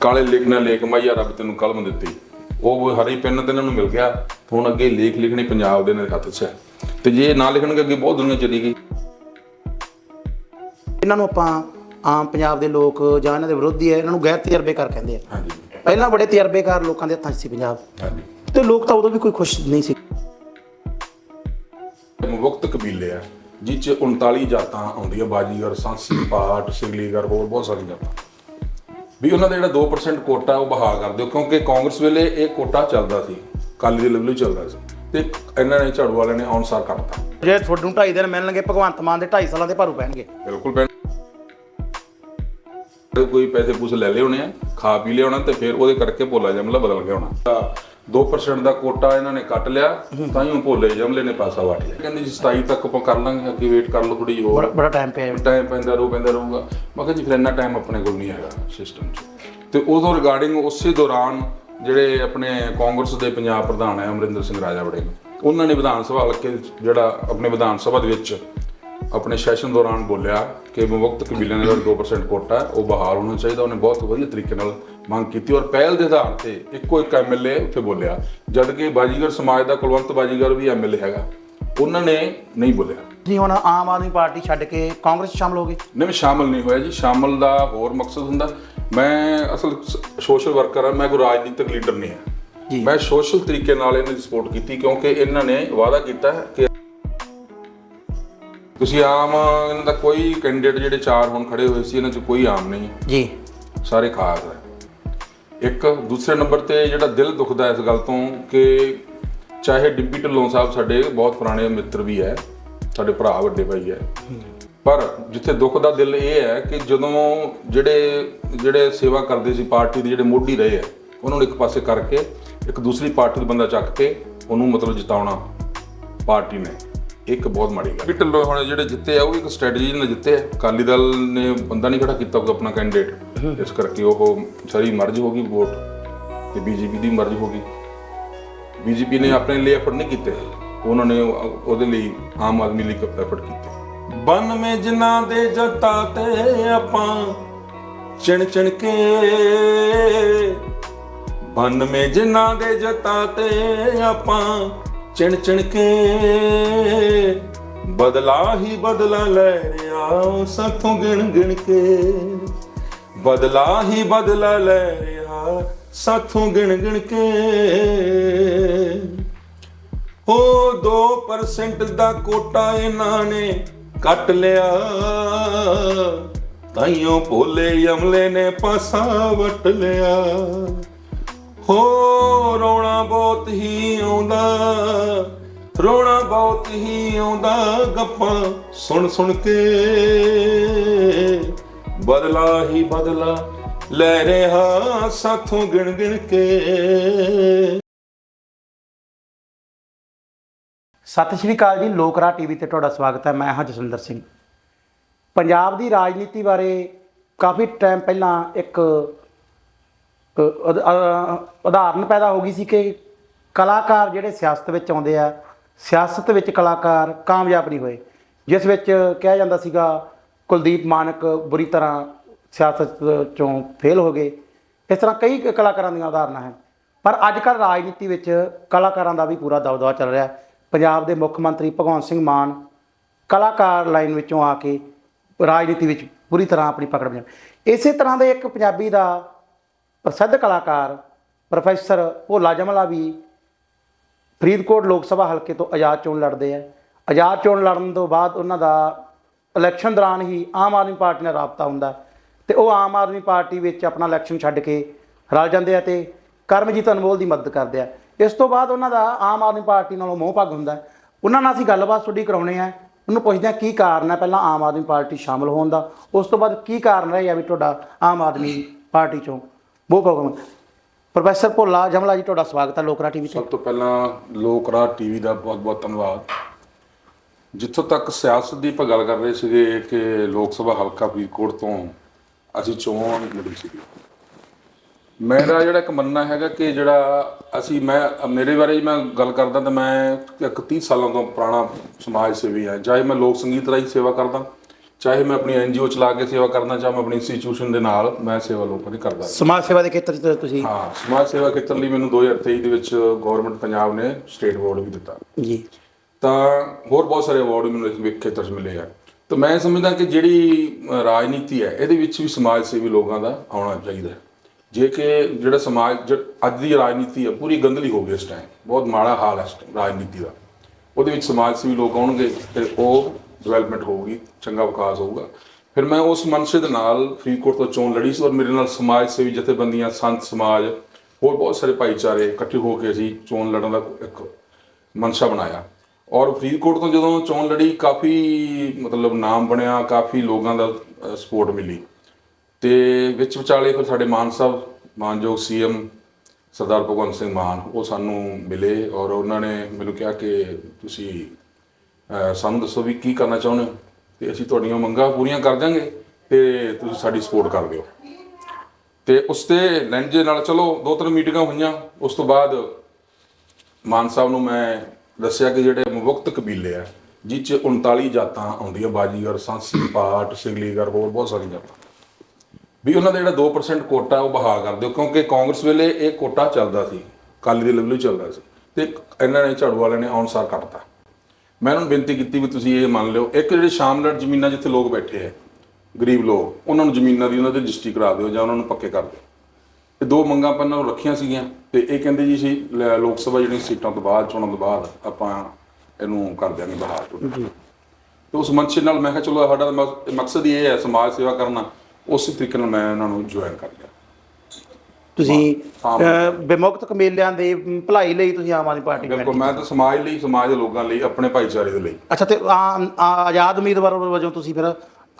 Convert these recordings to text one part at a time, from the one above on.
ਕਾਲੇ ਲੇਖ ਨਾਲ ਲੇਖ ਮਾਈਆ ਰੱਬ ਤੈਨੂੰ ਕਲਮ ਦਿੱਤੀ। ਉਹ ਹਰੀ ਪੈਨ ਤੇ ਇਹਨਾਂ ਨੂੰ ਮਿਲ ਗਿਆ। ਹੁਣ ਅੱਗੇ ਲੇਖ ਲਿਖਣੇ ਪੰਜਾਬ ਦੇ ਦੇ ਹੱਥ 'ਚ। ਹੈ ਤੇ ਜੇ ਨਾ ਲਿਖਣਗੇ ਅੱਗੇ ਬਹੁਤ ਦੁਨੀਆ ਚਲੀ ਗਈ। ਇਹਨਾਂ ਨੂੰ ਆਪਾਂ ਆਮ ਪੰਜਾਬ ਦੇ ਲੋਕ ਜਾਂ ਇਹਨਾਂ ਦੇ ਵਿਰੋਧੀ ਹੈ ਇਹਨਾਂ ਨੂੰ ਗੈਰ ਤਜਰਬੇਕਾਰ ਕਹਿੰਦੇ ਆ। ਹਾਂਜੀ। ਪਹਿਲਾਂ ਬੜੇ ਤਜਰਬੇਕਾਰ ਲੋਕਾਂ ਦੇ ਹੱਥਾਂ 'ਚ ਸੀ ਪੰਜਾਬ। ਹਾਂਜੀ। ਤੇ ਲੋਕ ਤਾਂ ਉਦੋਂ ਵੀ ਕੋਈ ਖੁਸ਼ ਨਹੀਂ ਸੀ। ਮੁਕਤ ਕਬੀਲੇ ਆ ਜਿਹ 'ਚ 39 ਜਾਤਾਂ ਆਉਂਦੀਆਂ ਬਾਜੀਗਰ ਸਾਂਸੀ ਪਾਟ ਸਿੰਗਲੀਗਰ ਹੋਰ ਬਹੁਤ ਸਾਰੀਆਂ ਜਾਤਾਂ। ਵੀ ਉਹਨਾਂ ਦਾ ਜਿਹੜਾ 2% ਕੋਟਾ ਉਹ ਬਹਾ ਕਰ ਦਿਓ ਕਿਉਂਕਿ ਕਾਂਗਰਸ ਵੇਲੇ ਇਹ ਕੋਟਾ ਚੱਲਦਾ ਸੀ ਕਾਲੀ ਦੇ ਲੈਵਲ ਚੱਲਦਾ ਸੀ ਤੇ ਇਹਨਾਂ ਨੇ ਝਾੜੂ ਵਾਲਿਆਂ ਨੇ ਅਨੁਸਾਰ ਕਰਤਾ। ਜੇ ਤੁਹਾਨੂੰ 2.5 ਦਿਨ ਮਿਲਣਗੇ ਭਗਵੰਤ ਮਾਨ ਦੇ 2.5 ਸਾਲਾਂ ਦੇ ਭਾਰੂ ਪੈਣਗੇ। ਬਿਲਕੁਲ ਭੈਣ। ਕੋਈ ਪੈਸੇ ਪੂਸੇ ਲੈ ਲਏ ਹੋਣੇ ਆ ਖਾ ਪੀ ਲਿਆ ਹੋਣਾ ਤੇ ਫਿਰ ਉਹਦੇ ਕਰਕੇ ਭੋਲਾ ਜਮਲਾ ਬਦਲ ਗਿਆ ਹੋਣਾ। 2% ਦਾ ਕੋਟਾ ਇਹਨਾਂ ਨੇ ਕੱਟ ਲਿਆ ਤਾਂ ਹੀ ਉਹ ਭੋਲੇ ਜਮਲੇ ਨੇ ਪਾਸਾ ਵਾਟ ਲਿਆ। ਕਹਿੰਦੇ ਜੀ 27 ਤੱਕ ਆਪਾਂ ਕਰ ਲਾਂਗੇ ਅੱਗੇ ਵੇਟ ਕਰ ਲਓ ਥੋੜੀ ਹੋਰ। ਬੜਾ ਬੜਾ ਟਾਈਮ ਪਿਆ ਟਾਈਮ ਪੈਂਦਾ ਰਹੂ ਪੈਂਦਾ ਰਹੂਗਾ। ਮੈਂ ਕਿਹਾ ਜੀ ਫਿਰ ਇੰਨਾ ਟਾਈਮ ਆਪਣੇ ਕੋਲ ਨਹੀਂ ਹੈਗਾ ਸਿਸਟਮ 'ਚ। ਤੇ ਉਦੋਂ ਰਿਗਾਰਡਿੰਗ ਉਸੇ ਦੌਰਾਨ ਜਿਹੜੇ ਆਪਣੇ ਕਾਂਗਰਸ ਦੇ ਪੰਜਾਬ ਪ੍ਰਧਾਨ ਹੈ ਅਮਰਿੰਦਰ ਸਿੰਘ ਰਾਜਾ ਵੜੇ ਉਹਨਾਂ ਨੇ ਵਿਧਾਨ ਸਭਾ ਹਲਕੇ ਜਿਹੜਾ ਆਪਣੇ ਵਿਧਾਨ ਸਭਾ ਦੇ ਵਿੱਚ ਆਪਣੇ ਸੈਸ਼ਨ ਦੌਰਾਨ ਬੋਲਿਆ ਕਿ ਮੁਕਤ ਕਬੀਲਿਆਂ ਦਾ ਜਿਹੜਾ 2% ਕੋਟਾ ਉਹ ਬਹਾਲ ਹੋਣਾ ਚਾਹੀਦਾ ਉਹਨੇ ਬਹੁਤ ਵਧੀਆ ਤਰੀਕੇ ਨਾਲ ਮੰਗ ਕੀਤੀ ਔਰ ਪਹਿਲ ਦੇ ਆਧਾਰ ਤੇ ਇੱਕੋ ਇੱਕ ਐਮਐਲਏ ਉੱਥੇ ਬੋਲਿਆ ਜਦ ਕਿ ਬਾਜੀਗਰ ਸਮਾਜ ਦਾ ਕੁਲਵੰਤ ਬਾਜੀਗਰ ਵੀ ਐਮਐਲਏ ਹੈਗਾ। ਉਹਨਾਂ ਨੇ ਨਹੀਂ ਬੋਲਿਆ। ਜੀ ਹੁਣ ਆਮ ਆਦਮੀ ਪਾਰਟੀ ਛੱਡ ਕੇ ਕਾਂਗਰਸ ਸ਼ਾਮਲ ਹੋ ਗਏ ਨਹੀਂ ਮੈਂ ਸ਼ਾਮਲ ਨਹੀਂ ਹੋਇਆ ਜੀ। ਸ਼ਾਮਲ ਦਾ ਹੋਰ ਮਕਸਦ ਹੁੰਦਾ। ਮੈਂ ਅਸਲ ਸੋਸ਼ਲ ਵਰਕਰ ਹਾਂ। ਮੈਂ ਕੋਈ ਰਾਜਨੀਤਿਕ ਲੀਡਰ ਨਹੀਂ ਜੀ। ਹਾਂ ਮੈਂ ਸੋਸ਼ਲ ਤਰੀਕੇ ਨਾਲ ਇਹਨਾਂ ਦੀ ਸਪੋਰਟ ਕੀਤੀ ਕਿਉਂਕਿ ਇਹਨਾਂ ਨੇ ਵਾਅਦਾ ਕੀਤਾ ਹੈ ਕਿ ਤੁਸੀਂ ਆਮ ਇਹਨਾਂ ਦਾ ਕੋਈ ਕੈਂਡੀਡੇਟ ਜਿਹੜੇ ਚਾਰ ਹੁਣ ਖੜੇ ਹੋਏ ਸੀ ਇਹਨਾਂ 'ਚ ਕੋਈ ਆਮ ਨਹੀਂ ਜੀ। ਸਾਰੇ ਖਾਸ ਹੈ। ਇੱਕ ਦੂਸਰੇ ਨੰਬਰ ਤੇ ਜਿਹੜਾ ਦਿਲ ਦੁਖਦਾ ਇਸ ਗੱਲ ਤੋਂ ਕਿ ਚਾਹੇ ਡਿੱਬੀ ਢਿੱਲੋਂ ਸਾਹਿਬ ਸਾਡੇ ਬਹੁਤ ਪੁਰਾਣੇ ਮਿੱਤਰ ਵੀ ਹੈ, ਸਾਡੇ ਭਰਾ ਵੱਡੇ ਭਾਈ ਹੈ। ਪਰ ਜਿੱਥੇ ਦੁੱਖ ਦਾ ਦਿਲ ਇਹ ਹੈ ਕਿ ਜਦੋਂ ਜਿਹੜੇ ਜਿਹੜੇ ਸੇਵਾ ਕਰਦੇ ਸੀ ਪਾਰਟੀ ਦੇ, ਜਿਹੜੇ ਮੋਢੀ ਰਹੇ ਆ ਉਹਨਾਂ ਨੂੰ ਇੱਕ ਪਾਸੇ ਕਰਕੇ ਇੱਕ ਦੂਸਰੀ ਪਾਰਟੀ ਦਾ ਬੰਦਾ ਚੱਕ ਕੇ ਉਹਨੂੰ ਮਤਲਬ ਜਿਤਾਉਣਾ ਪਾਰਟੀ ਨੇ। ਇੱਕ ਬਹੁਤ ਮਾੜੀ ਗੱਲ ਢਿੱਲੋਂ ਹੁਣ ਜਿਹੜੇ ਜਿੱਤੇ ਆ ਉਹ ਇੱਕ ਸਟ੍ਰੈਟਜੀ ਨਾਲ ਜਿੱਤੇ ਆ। ਅਕਾਲੀ ਦਲ ਨੇ ਬੰਦਾ ਨਹੀਂ ਖੜਾ ਕੀਤਾ ਕੋਈ ਆਪਣਾ ਕੈਂਡੀਡੇਟ ਇਸ ਕਰਕੇ ਉਹ ਸਾਰੀ ਮਰਜ਼ ਹੋ ਗਈ ਵੋਟ ਤੇ ਬੀਜੇਪੀ ਦੀ ਮਰਜ਼ ਹੋ ਗਈ। ਬੀਜੇਪੀ ਨੇ ਆਪਣੇ ਲਈ ਐਫਰਟ ਨਹੀਂ ਕੀਤੇ। ਉਹਨਾਂ ਨੇ ਉਹ- ਉਹਦੇ ਲਈ ਆਮ ਆਦਮੀ ਲਈ ਐਫਰਟ ਕੀਤੇ। ਬਨ ਮੇ ਜਿਨ੍ਹਾਂ ਦੇ ਜੱਟਾਂ ਤੇ ਆਪਾਂ ਚਿਣ ਚਿਣ ਕੇ ਬਨ ਮੇ ਜਿਨ੍ਹਾਂ ਦੇ ਜੱਟਾਂ ਤੇ ਆਪਾਂ ਚਿਣ ਚਿਣ ਕੇ ਬਦਲਾ ਹੀ ਬਦਲਾ ਲੈ ਰਿਆ ਸਾਥੋਂ ਗਿਣ ਗਿਣ ਕੇ। ਬਦਲਾ ਹੀ ਬਦਲਾ ਲੈ ਰਿਆ ਸਾਥੋਂ ਗਿਣ ਗਿਣ ਕੇ। ਉਹ 2% ਦਾ ਕੋਟਾ ਇਹਨਾਂ ਨੇ ਕੱਟ ਲਿਆ। ਤਾਈਓ ਭੋਲੇ ਅਮਲੇ ਨੇ ਪਾਸਾ ਵਟ ਲਿਆ। ਹੋ ਰੋਣਾ ਬਹੁਤ ਹੀ ਆਉਂਦਾ, ਰੋਣਾ ਬਹੁਤ ਹੀ ਆਉਂਦਾ, ਗੱਪਾਂ ਸੁਣ ਸੁਣ ਕੇ। ਬਦਲਾ ਹੀ ਬਦਲਾ ਲੈ ਰਿਹਾ ਸਾਥੋਂ ਗਿਣ ਗਿਣ ਕੇ। ਸਤਿ ਸ਼੍ਰੀ ਅਕਾਲ ਜੀ ਲੋਕਰਾ ਟੀਵੀ ਤੇ ਤੁਹਾਡਾ ਸਵਾਗਤ ਹੈ, ਮੈਂ ਹਾਂ ਜਸਵਿੰਦਰ ਸਿੰਘ। ਪੰਜਾਬ ਦੀ ਰਾਜਨੀਤੀ ਬਾਰੇ ਕਾਫੀ ਟਾਈਮ ਪਹਿਲਾਂ ਇੱਕ ਉਦਾਹਰਨ ਪੈਦਾ ਹੋ ਗਈ ਸੀ ਕਿ ਕਲਾਕਾਰ ਜਿਹੜੇ ਸਿਆਸਤ ਵਿੱਚ ਆਉਂਦੇ ਆ, ਸਿਆਸਤ ਵਿੱਚ ਕਲਾਕਾਰ ਕਾਮਯਾਬ ਨਹੀਂ ਹੋਏ, ਜਿਸ ਵਿੱਚ ਕਿਹਾ ਜਾਂਦਾ ਸੀਗਾ, ਕੁਲਦੀਪ ਮਾਨਕ ਬੁਰੀ ਤਰ੍ਹਾਂ ਸਿਆਸਤ ਚੋਂ ਫੇਲ ਹੋ ਗਏ। ਇਸ ਤਰ੍ਹਾਂ ਕਈ ਕਲਾਕਾਰਾਂ ਦੀਆਂ ਉਦਾਹਰਨਾਂ ਹਨ। ਪਰ ਅੱਜ ਕੱਲ੍ਹ ਰਾਜਨੀਤੀ ਵਿੱਚ ਕਲਾਕਾਰਾਂ ਦਾ ਵੀ ਪੂਰਾ ਦਬਦਬਾ ਚੱਲ ਰਿਹਾ ਪੰਜਾਬ ਦੇ ਮੁੱਖ ਮੰਤਰੀ ਭਗਵੰਤ ਸਿੰਘ ਮਾਨ ਕਲਾਕਾਰ ਲਾਈਨ ਵਿੱਚੋਂ ਆ ਕੇ ਰਾਜਨੀਤੀ ਵਿੱਚ ਪੂਰੀ ਤਰ੍ਹਾਂ ਆਪਣੀ ਪਕੜ ਬਣਾ ਇਸੇ ਤਰ੍ਹਾਂ ਦੇ ਇੱਕ ਪੰਜਾਬੀ ਦਾ ਪ੍ਰਸਿੱਧ ਕਲਾਕਾਰ ਪ੍ਰੋਫੈਸਰ ਭੋਲਾ ਜਮਲਾ ਵੀ ਫਰੀਦਕੋਟ ਲੋਕ ਸਭਾ ਹਲਕੇ ਤੋਂ ਆਜ਼ਾਦ ਚੋਣ ਲੜਦੇ ਆ। ਆਜ਼ਾਦ ਚੋਣ ਲੜਨ ਤੋਂ ਬਾਅਦ ਉਹਨਾਂ ਦਾ ਇਲੈਕਸ਼ਨ ਦੌਰਾਨ ਹੀ ਆਮ ਆਦਮੀ ਪਾਰਟੀ ਨਾਲ ਰਾਬਤਾ ਹੁੰਦਾ। ਤੇ ਉਹ ਆਮ ਆਦਮੀ ਪਾਰਟੀ ਵਿੱਚ ਆਪਣਾ ਇਲੈਕਸ਼ਨ ਛੱਡ ਕੇ ਰਲ ਜਾਂਦੇ ਆ ਤੇ ਕਰਮਜੀਤ ਅਨਮੋਲ ਦੀ ਮਦਦ ਕਰਦੇ ਆ। ਇਸ ਤੋਂ ਬਾਅਦ ਉਹਨਾਂ ਦਾ ਆਮ ਆਦਮੀ ਪਾਰਟੀ ਨਾਲੋਂ ਮੋਹ ਭਗ ਹੁੰਦਾ ਉਹਨਾਂ ਨਾਲ ਅਸੀਂ ਗੱਲਬਾਤ ਤੁਹਾਡੀ ਕਰਾਉਣੇ ਆ। ਉਹਨੂੰ ਪੁੱਛਦੇ ਆ ਕੀ ਕਾਰਨ ਹੈ ਪਹਿਲਾਂ ਆਮ ਆਦਮੀ ਪਾਰਟੀ ਸ਼ਾਮਲ ਹੋਣ ਦਾ, ਉਸ ਤੋਂ ਬਾਅਦ ਕੀ ਕਾਰਨ ਰਿਹਾ ਵੀ ਤੁਹਾਡਾ ਆਮ ਆਦਮੀ ਪਾਰਟੀ ਚੋਂ? ਮੋਹ ਭੰਗ ਪ੍ਰੋਫੈਸਰ ਭੋਲਾ ਜਮਲਾ ਜੀ, ਤੁਹਾਡਾ ਸਵਾਗਤ ਹੈ ਲੋਕਰਾ ਟੀਵੀ ਤੇ ਸਭ ਤੋਂ ਪਹਿਲਾਂ ਲੋਕਰਾ ਟੀਵੀ ਦਾ ਬਹੁਤ-ਬਹੁਤ ਧੰਨਵਾਦ। ਜਿੱਥੋਂ ਤੱਕ ਸਿਆਸਤ ਦੀ ਆਪਾਂ ਗੱਲ ਕਰ ਰਹੇ ਸੀਗੇ ਕਿ ਲੋਕ ਸਭਾ ਹਲਕਾ ਫਰੀਦਕੋਟ ਤੋਂ ਅਸੀਂ ਚੋਣ ਲੜੀ ਸੀਗੀ। ਮੇਰਾ ਜਿਹੜਾ ਇੱਕ ਮੰਨਣਾ ਹੈਗਾ ਕਿ ਜਿਹੜਾ ਅਸੀਂ ਮੈਂ ਮੇਰੇ ਬਾਰੇ ਮੈਂ ਗੱਲ ਕਰਦਾ ਤਾਂ ਮੈਂ ਇੱਕ 30 ਸਾਲਾਂ ਤੋਂ ਪੁਰਾਣਾ ਸਮਾਜ ਸੇਵੀ ਹਾਂ। ਚਾਹੇ ਮੈਂ ਲੋਕ ਸੰਗੀਤ ਰਾਹੀਂ ਸੇਵਾ ਕਰਦਾ। ਚਾਹੇ ਮੈਂ ਆਪਣੀ ਐਨਜੀਓ ਚਲਾ ਕੇ ਸੇਵਾ ਕਰਨਾ ਚਾਹਾਂ ਆਪਣੀ ਇੰਸਟੀਚਿਊਸ਼ਨ ਦੇ ਨਾਲ ਮੈਂ ਸੇਵਾ ਲੋਕਾਂ ਦੀ ਕਰਦਾ। ਸਮਾਜ ਸੇਵਾ ਦੇ ਖੇਤਰ 'ਚ ਤੁਸੀਂ ਹਾਂ ਸਮਾਜ ਸੇਵਾ ਖੇਤਰ ਲਈ ਮੈਨੂੰ 2023 ਦੇ ਵਿੱਚ ਗਵਰਨਮੈਂਟ ਪੰਜਾਬ ਨੇ ਸਟੇਟ ਅਵਾਰਡ ਵੀ ਦਿੱਤਾ। ਜੀ। ਤਾਂ ਹੋਰ ਬਹੁਤ ਸਾਰੇ ਅਵਾਰਡ ਮੈਨੂੰ ਇਸ ਖੇਤਰ 'ਚ ਮਿਲੇ ਆ। ਤਾਂ ਮੈਂ ਸਮਝਦਾ ਕਿ ਜਿਹੜੀ ਰਾਜਨੀਤੀ ਹੈ ਇਹਦੇ ਵਿੱਚ ਵੀ ਸਮਾਜ ਸੇਵੀ ਲੋਕਾਂ ਦਾ ਆਉਣਾ ਚਾਹੀਦਾ ਹੈ। ਜੇ ਕਿ ਜਿਹੜਾ ਸਮਾਜ ਅੱਜ ਦੀ ਰਾਜਨੀਤੀ ਹੈ ਪੂਰੀ ਗੰਦਲੀ ਹੋ ਗਈ ਇਸ ਟਾਈਮ ਬਹੁਤ ਮਾੜਾ ਹਾਲ ਹੈ ਰਾਜਨੀਤੀ ਦਾ। ਉਹਦੇ ਵਿੱਚ ਸਮਾਜ ਸੇਵੀ ਲੋਕ ਆਉਣਗੇ ਤੇ ਉਹ ਡਿਵੈਲਪਮੈਂਟ ਹੋਊਗੀ, ਚੰਗਾ ਵਿਕਾਸ ਹੋਊਗਾ। ਫਿਰ ਮੈਂ ਉਸ ਮਨਸ਼ੇ ਦੇ ਨਾਲ ਫਰੀਦਕੋਟ ਤੋਂ ਚੋਣ ਲੜੀ ਸੀ ਔਰ ਮੇਰੇ ਨਾਲ ਸਮਾਜ ਸੇਵੀ ਜਥੇਬੰਦੀਆਂ, ਸੰਤ ਸਮਾਜ, ਹੋਰ ਬਹੁਤ ਸਾਰੇ ਭਾਈਚਾਰੇ ਇਕੱਠੇ ਹੋ ਕੇ ਅਸੀਂ ਚੋਣ ਲੜਨ ਦਾ ਇੱਕ ਮਨਸ਼ਾ ਬਣਾਇਆ। ਔਰ ਫਰੀਦਕੋਟ ਤੋਂ ਜਦੋਂ ਚੋਣ ਲੜੀ, ਕਾਫੀ ਮਤਲਬ ਨਾਮ ਬਣਿਆ, ਕਾਫੀ ਲੋਕਾਂ ਦਾ ਸਪੋਰਟ ਮਿਲੀ। ਤੇ ਵਿੱਚ ਵਿਚਾਲੇ ਫਿਰ ਸਾਡੇ ਮਾਨ ਸਾਹਿਬ, ਮਾਨਯੋਗ ਸੀਐਮ ਸਰਦਾਰ ਭਗਵੰਤ ਸਿੰਘ ਮਾਨ, ਉਹ ਸਾਨੂੰ ਮਿਲੇ ਔਰ ਉਹਨਾਂ ਨੇ ਮੈਨੂੰ ਕਿਹਾ ਕਿ ਤੁਸੀਂ ਸਾਨੂੰ ਦੱਸੋ ਵੀ ਕੀ ਕਰਨਾ ਚਾਹੁੰਦੇ ਹੋ? ਤੇ ਅਸੀਂ ਤੁਹਾਡੀਆਂ ਮੰਗਾਂ ਪੂਰੀਆਂ ਕਰ ਦਾਂਗੇ ਤੇ ਤੁਸੀਂ ਸਾਡੀ ਸਪੋਰਟ ਕਰ ਦਿਓ। ਤੇ ਉਸ ਤੇ ਲੈਂਜੇ ਨਾਲ ਚਲੋ, ਦੋ ਤਿੰਨ ਮੀਟਿੰਗਾਂ ਹੋਈਆਂ। ਉਸ ਤੋਂ ਬਾਅਦ ਮਾਨ ਸਾਹਿਬ ਨੂੰ ਮੈਂ ਦੱਸਿਆ ਕਿ ਜਿਹੜੇ ਮੁਕਤ ਕਬੀਲੇ ਆ, ਜਿਹ 'ਚ 39 ਜਾਤਾਂ ਆਉਂਦੀਆਂ ਬਾਜੀਗਰ ਸਾਂਸੀ ਪਾਟ ਸਿੰਗਲੀਗਰ ਹੋਰ ਬਹੁਤ ਸਾਰੀਆਂ ਜਾਤਾਂ। ਵੀ ਉਹਨਾਂ ਦਾ ਜਿਹੜਾ 2% ਕੋਟਾ ਉਹ ਬਹਾਲ ਕਰ ਦਿਓ, ਕਿਉਂਕਿ ਕਾਂਗਰਸ ਵੇਲੇ ਇਹ ਕੋਟਾ ਚੱਲਦਾ ਸੀ ਕਾਲੀ ਦੇ ਲੈਵਲ ਹੀ ਚੱਲਦਾ ਸੀ। ਤੇ ਇਹਨਾਂ ਨੇ ਝਾੜੂ ਵਾਲਿਆਂ ਨੇ ਅਨੁਸਾਰ ਕਰਤਾ ਮੈਂ ਉਹਨਾਂ ਨੂੰ ਬੇਨਤੀ ਕੀਤੀ ਵੀ ਤੁਸੀਂ ਇਹ ਮੰਨ ਲਿਓ ਇੱਕ ਜਿਹੜੇ ਸ਼ਾਮਲਟ ਜ਼ਮੀਨਾਂ ਜਿੱਥੇ ਲੋਕ ਬੈਠੇ ਆ ਗਰੀਬ ਲੋਕ ਉਹਨਾਂ ਨੂੰ ਜ਼ਮੀਨਾਂ ਦੀ ਉਹਨਾਂ ਦੇ ਰਜਿਸਟਰੀ ਕਰਾ ਦਿਓ ਜਾਂ ਉਹਨਾਂ ਨੂੰ ਪੱਕੇ ਕਰ ਦਿਓ। ਇਹ ਦੋ ਮੰਗਾਂ ਆਪਾਂ ਇਹਨਾਂ ਨੂੰ ਰੱਖੀਆਂ ਸੀਗੀਆਂ ਤੇ ਇਹ ਕਹਿੰਦੇ ਜੀ ਸੀ ਲੋਕ ਸਭਾ ਜਿਹੜੀਆਂ ਸੀਟਾਂ ਤੋਂ ਬਾਅਦ ਚੋਣਾਂ ਤੋਂ ਬਾਅਦ ਆਪਾਂ ਇਹਨੂੰ ਕਰ ਦਿਆਂਗੇ ਬਹਾਲ ਤੋਂ ਤੇ ਉਸ ਮੰਚ ਨਾਲ ਮੈਂ ਕਿਹਾ ਚਲੋ ਸਾਡਾ ਮਕ- ਮਕਸਦ ਹੀ ਇਹ ਹੈ ਸਮਾਜ ਸੇਵਾ ਕਰਨਾ ਉਸੇ ਤਰੀਕੇ ਨਾਲ ਮੈਂ ਉਹਨਾਂ ਨੂੰ ਜੁਆਇਨ ਕਰ ਲਿਆ। ਤੁਸੀਂ। ਅਹ, ਵਿਮੁਕਤ ਕਮੇਲਿਆਂ ਦੇ ਭਲਾਈ ਲਈ ਤੁਸੀਂ ਆਮ ਆਦਮੀ ਪਾਰਟੀ ਬਿਲਕੁਲ ਮੈਂ ਤਾਂ ਸਮਾਜ ਲਈ ਸਮਾਜ ਦੇ ਲੋਕਾਂ ਲਈ ਆਪਣੇ ਭਾਈਚਾਰੇ ਦੇ ਲਈ। ਅੱਛਾ ਤੇ ਆਮ ਆ- ਆਜ਼ਾਦ ਉਮੀਦਵਾਰ ਵਜੋਂ ਤੁਸੀਂ ਫਿਰ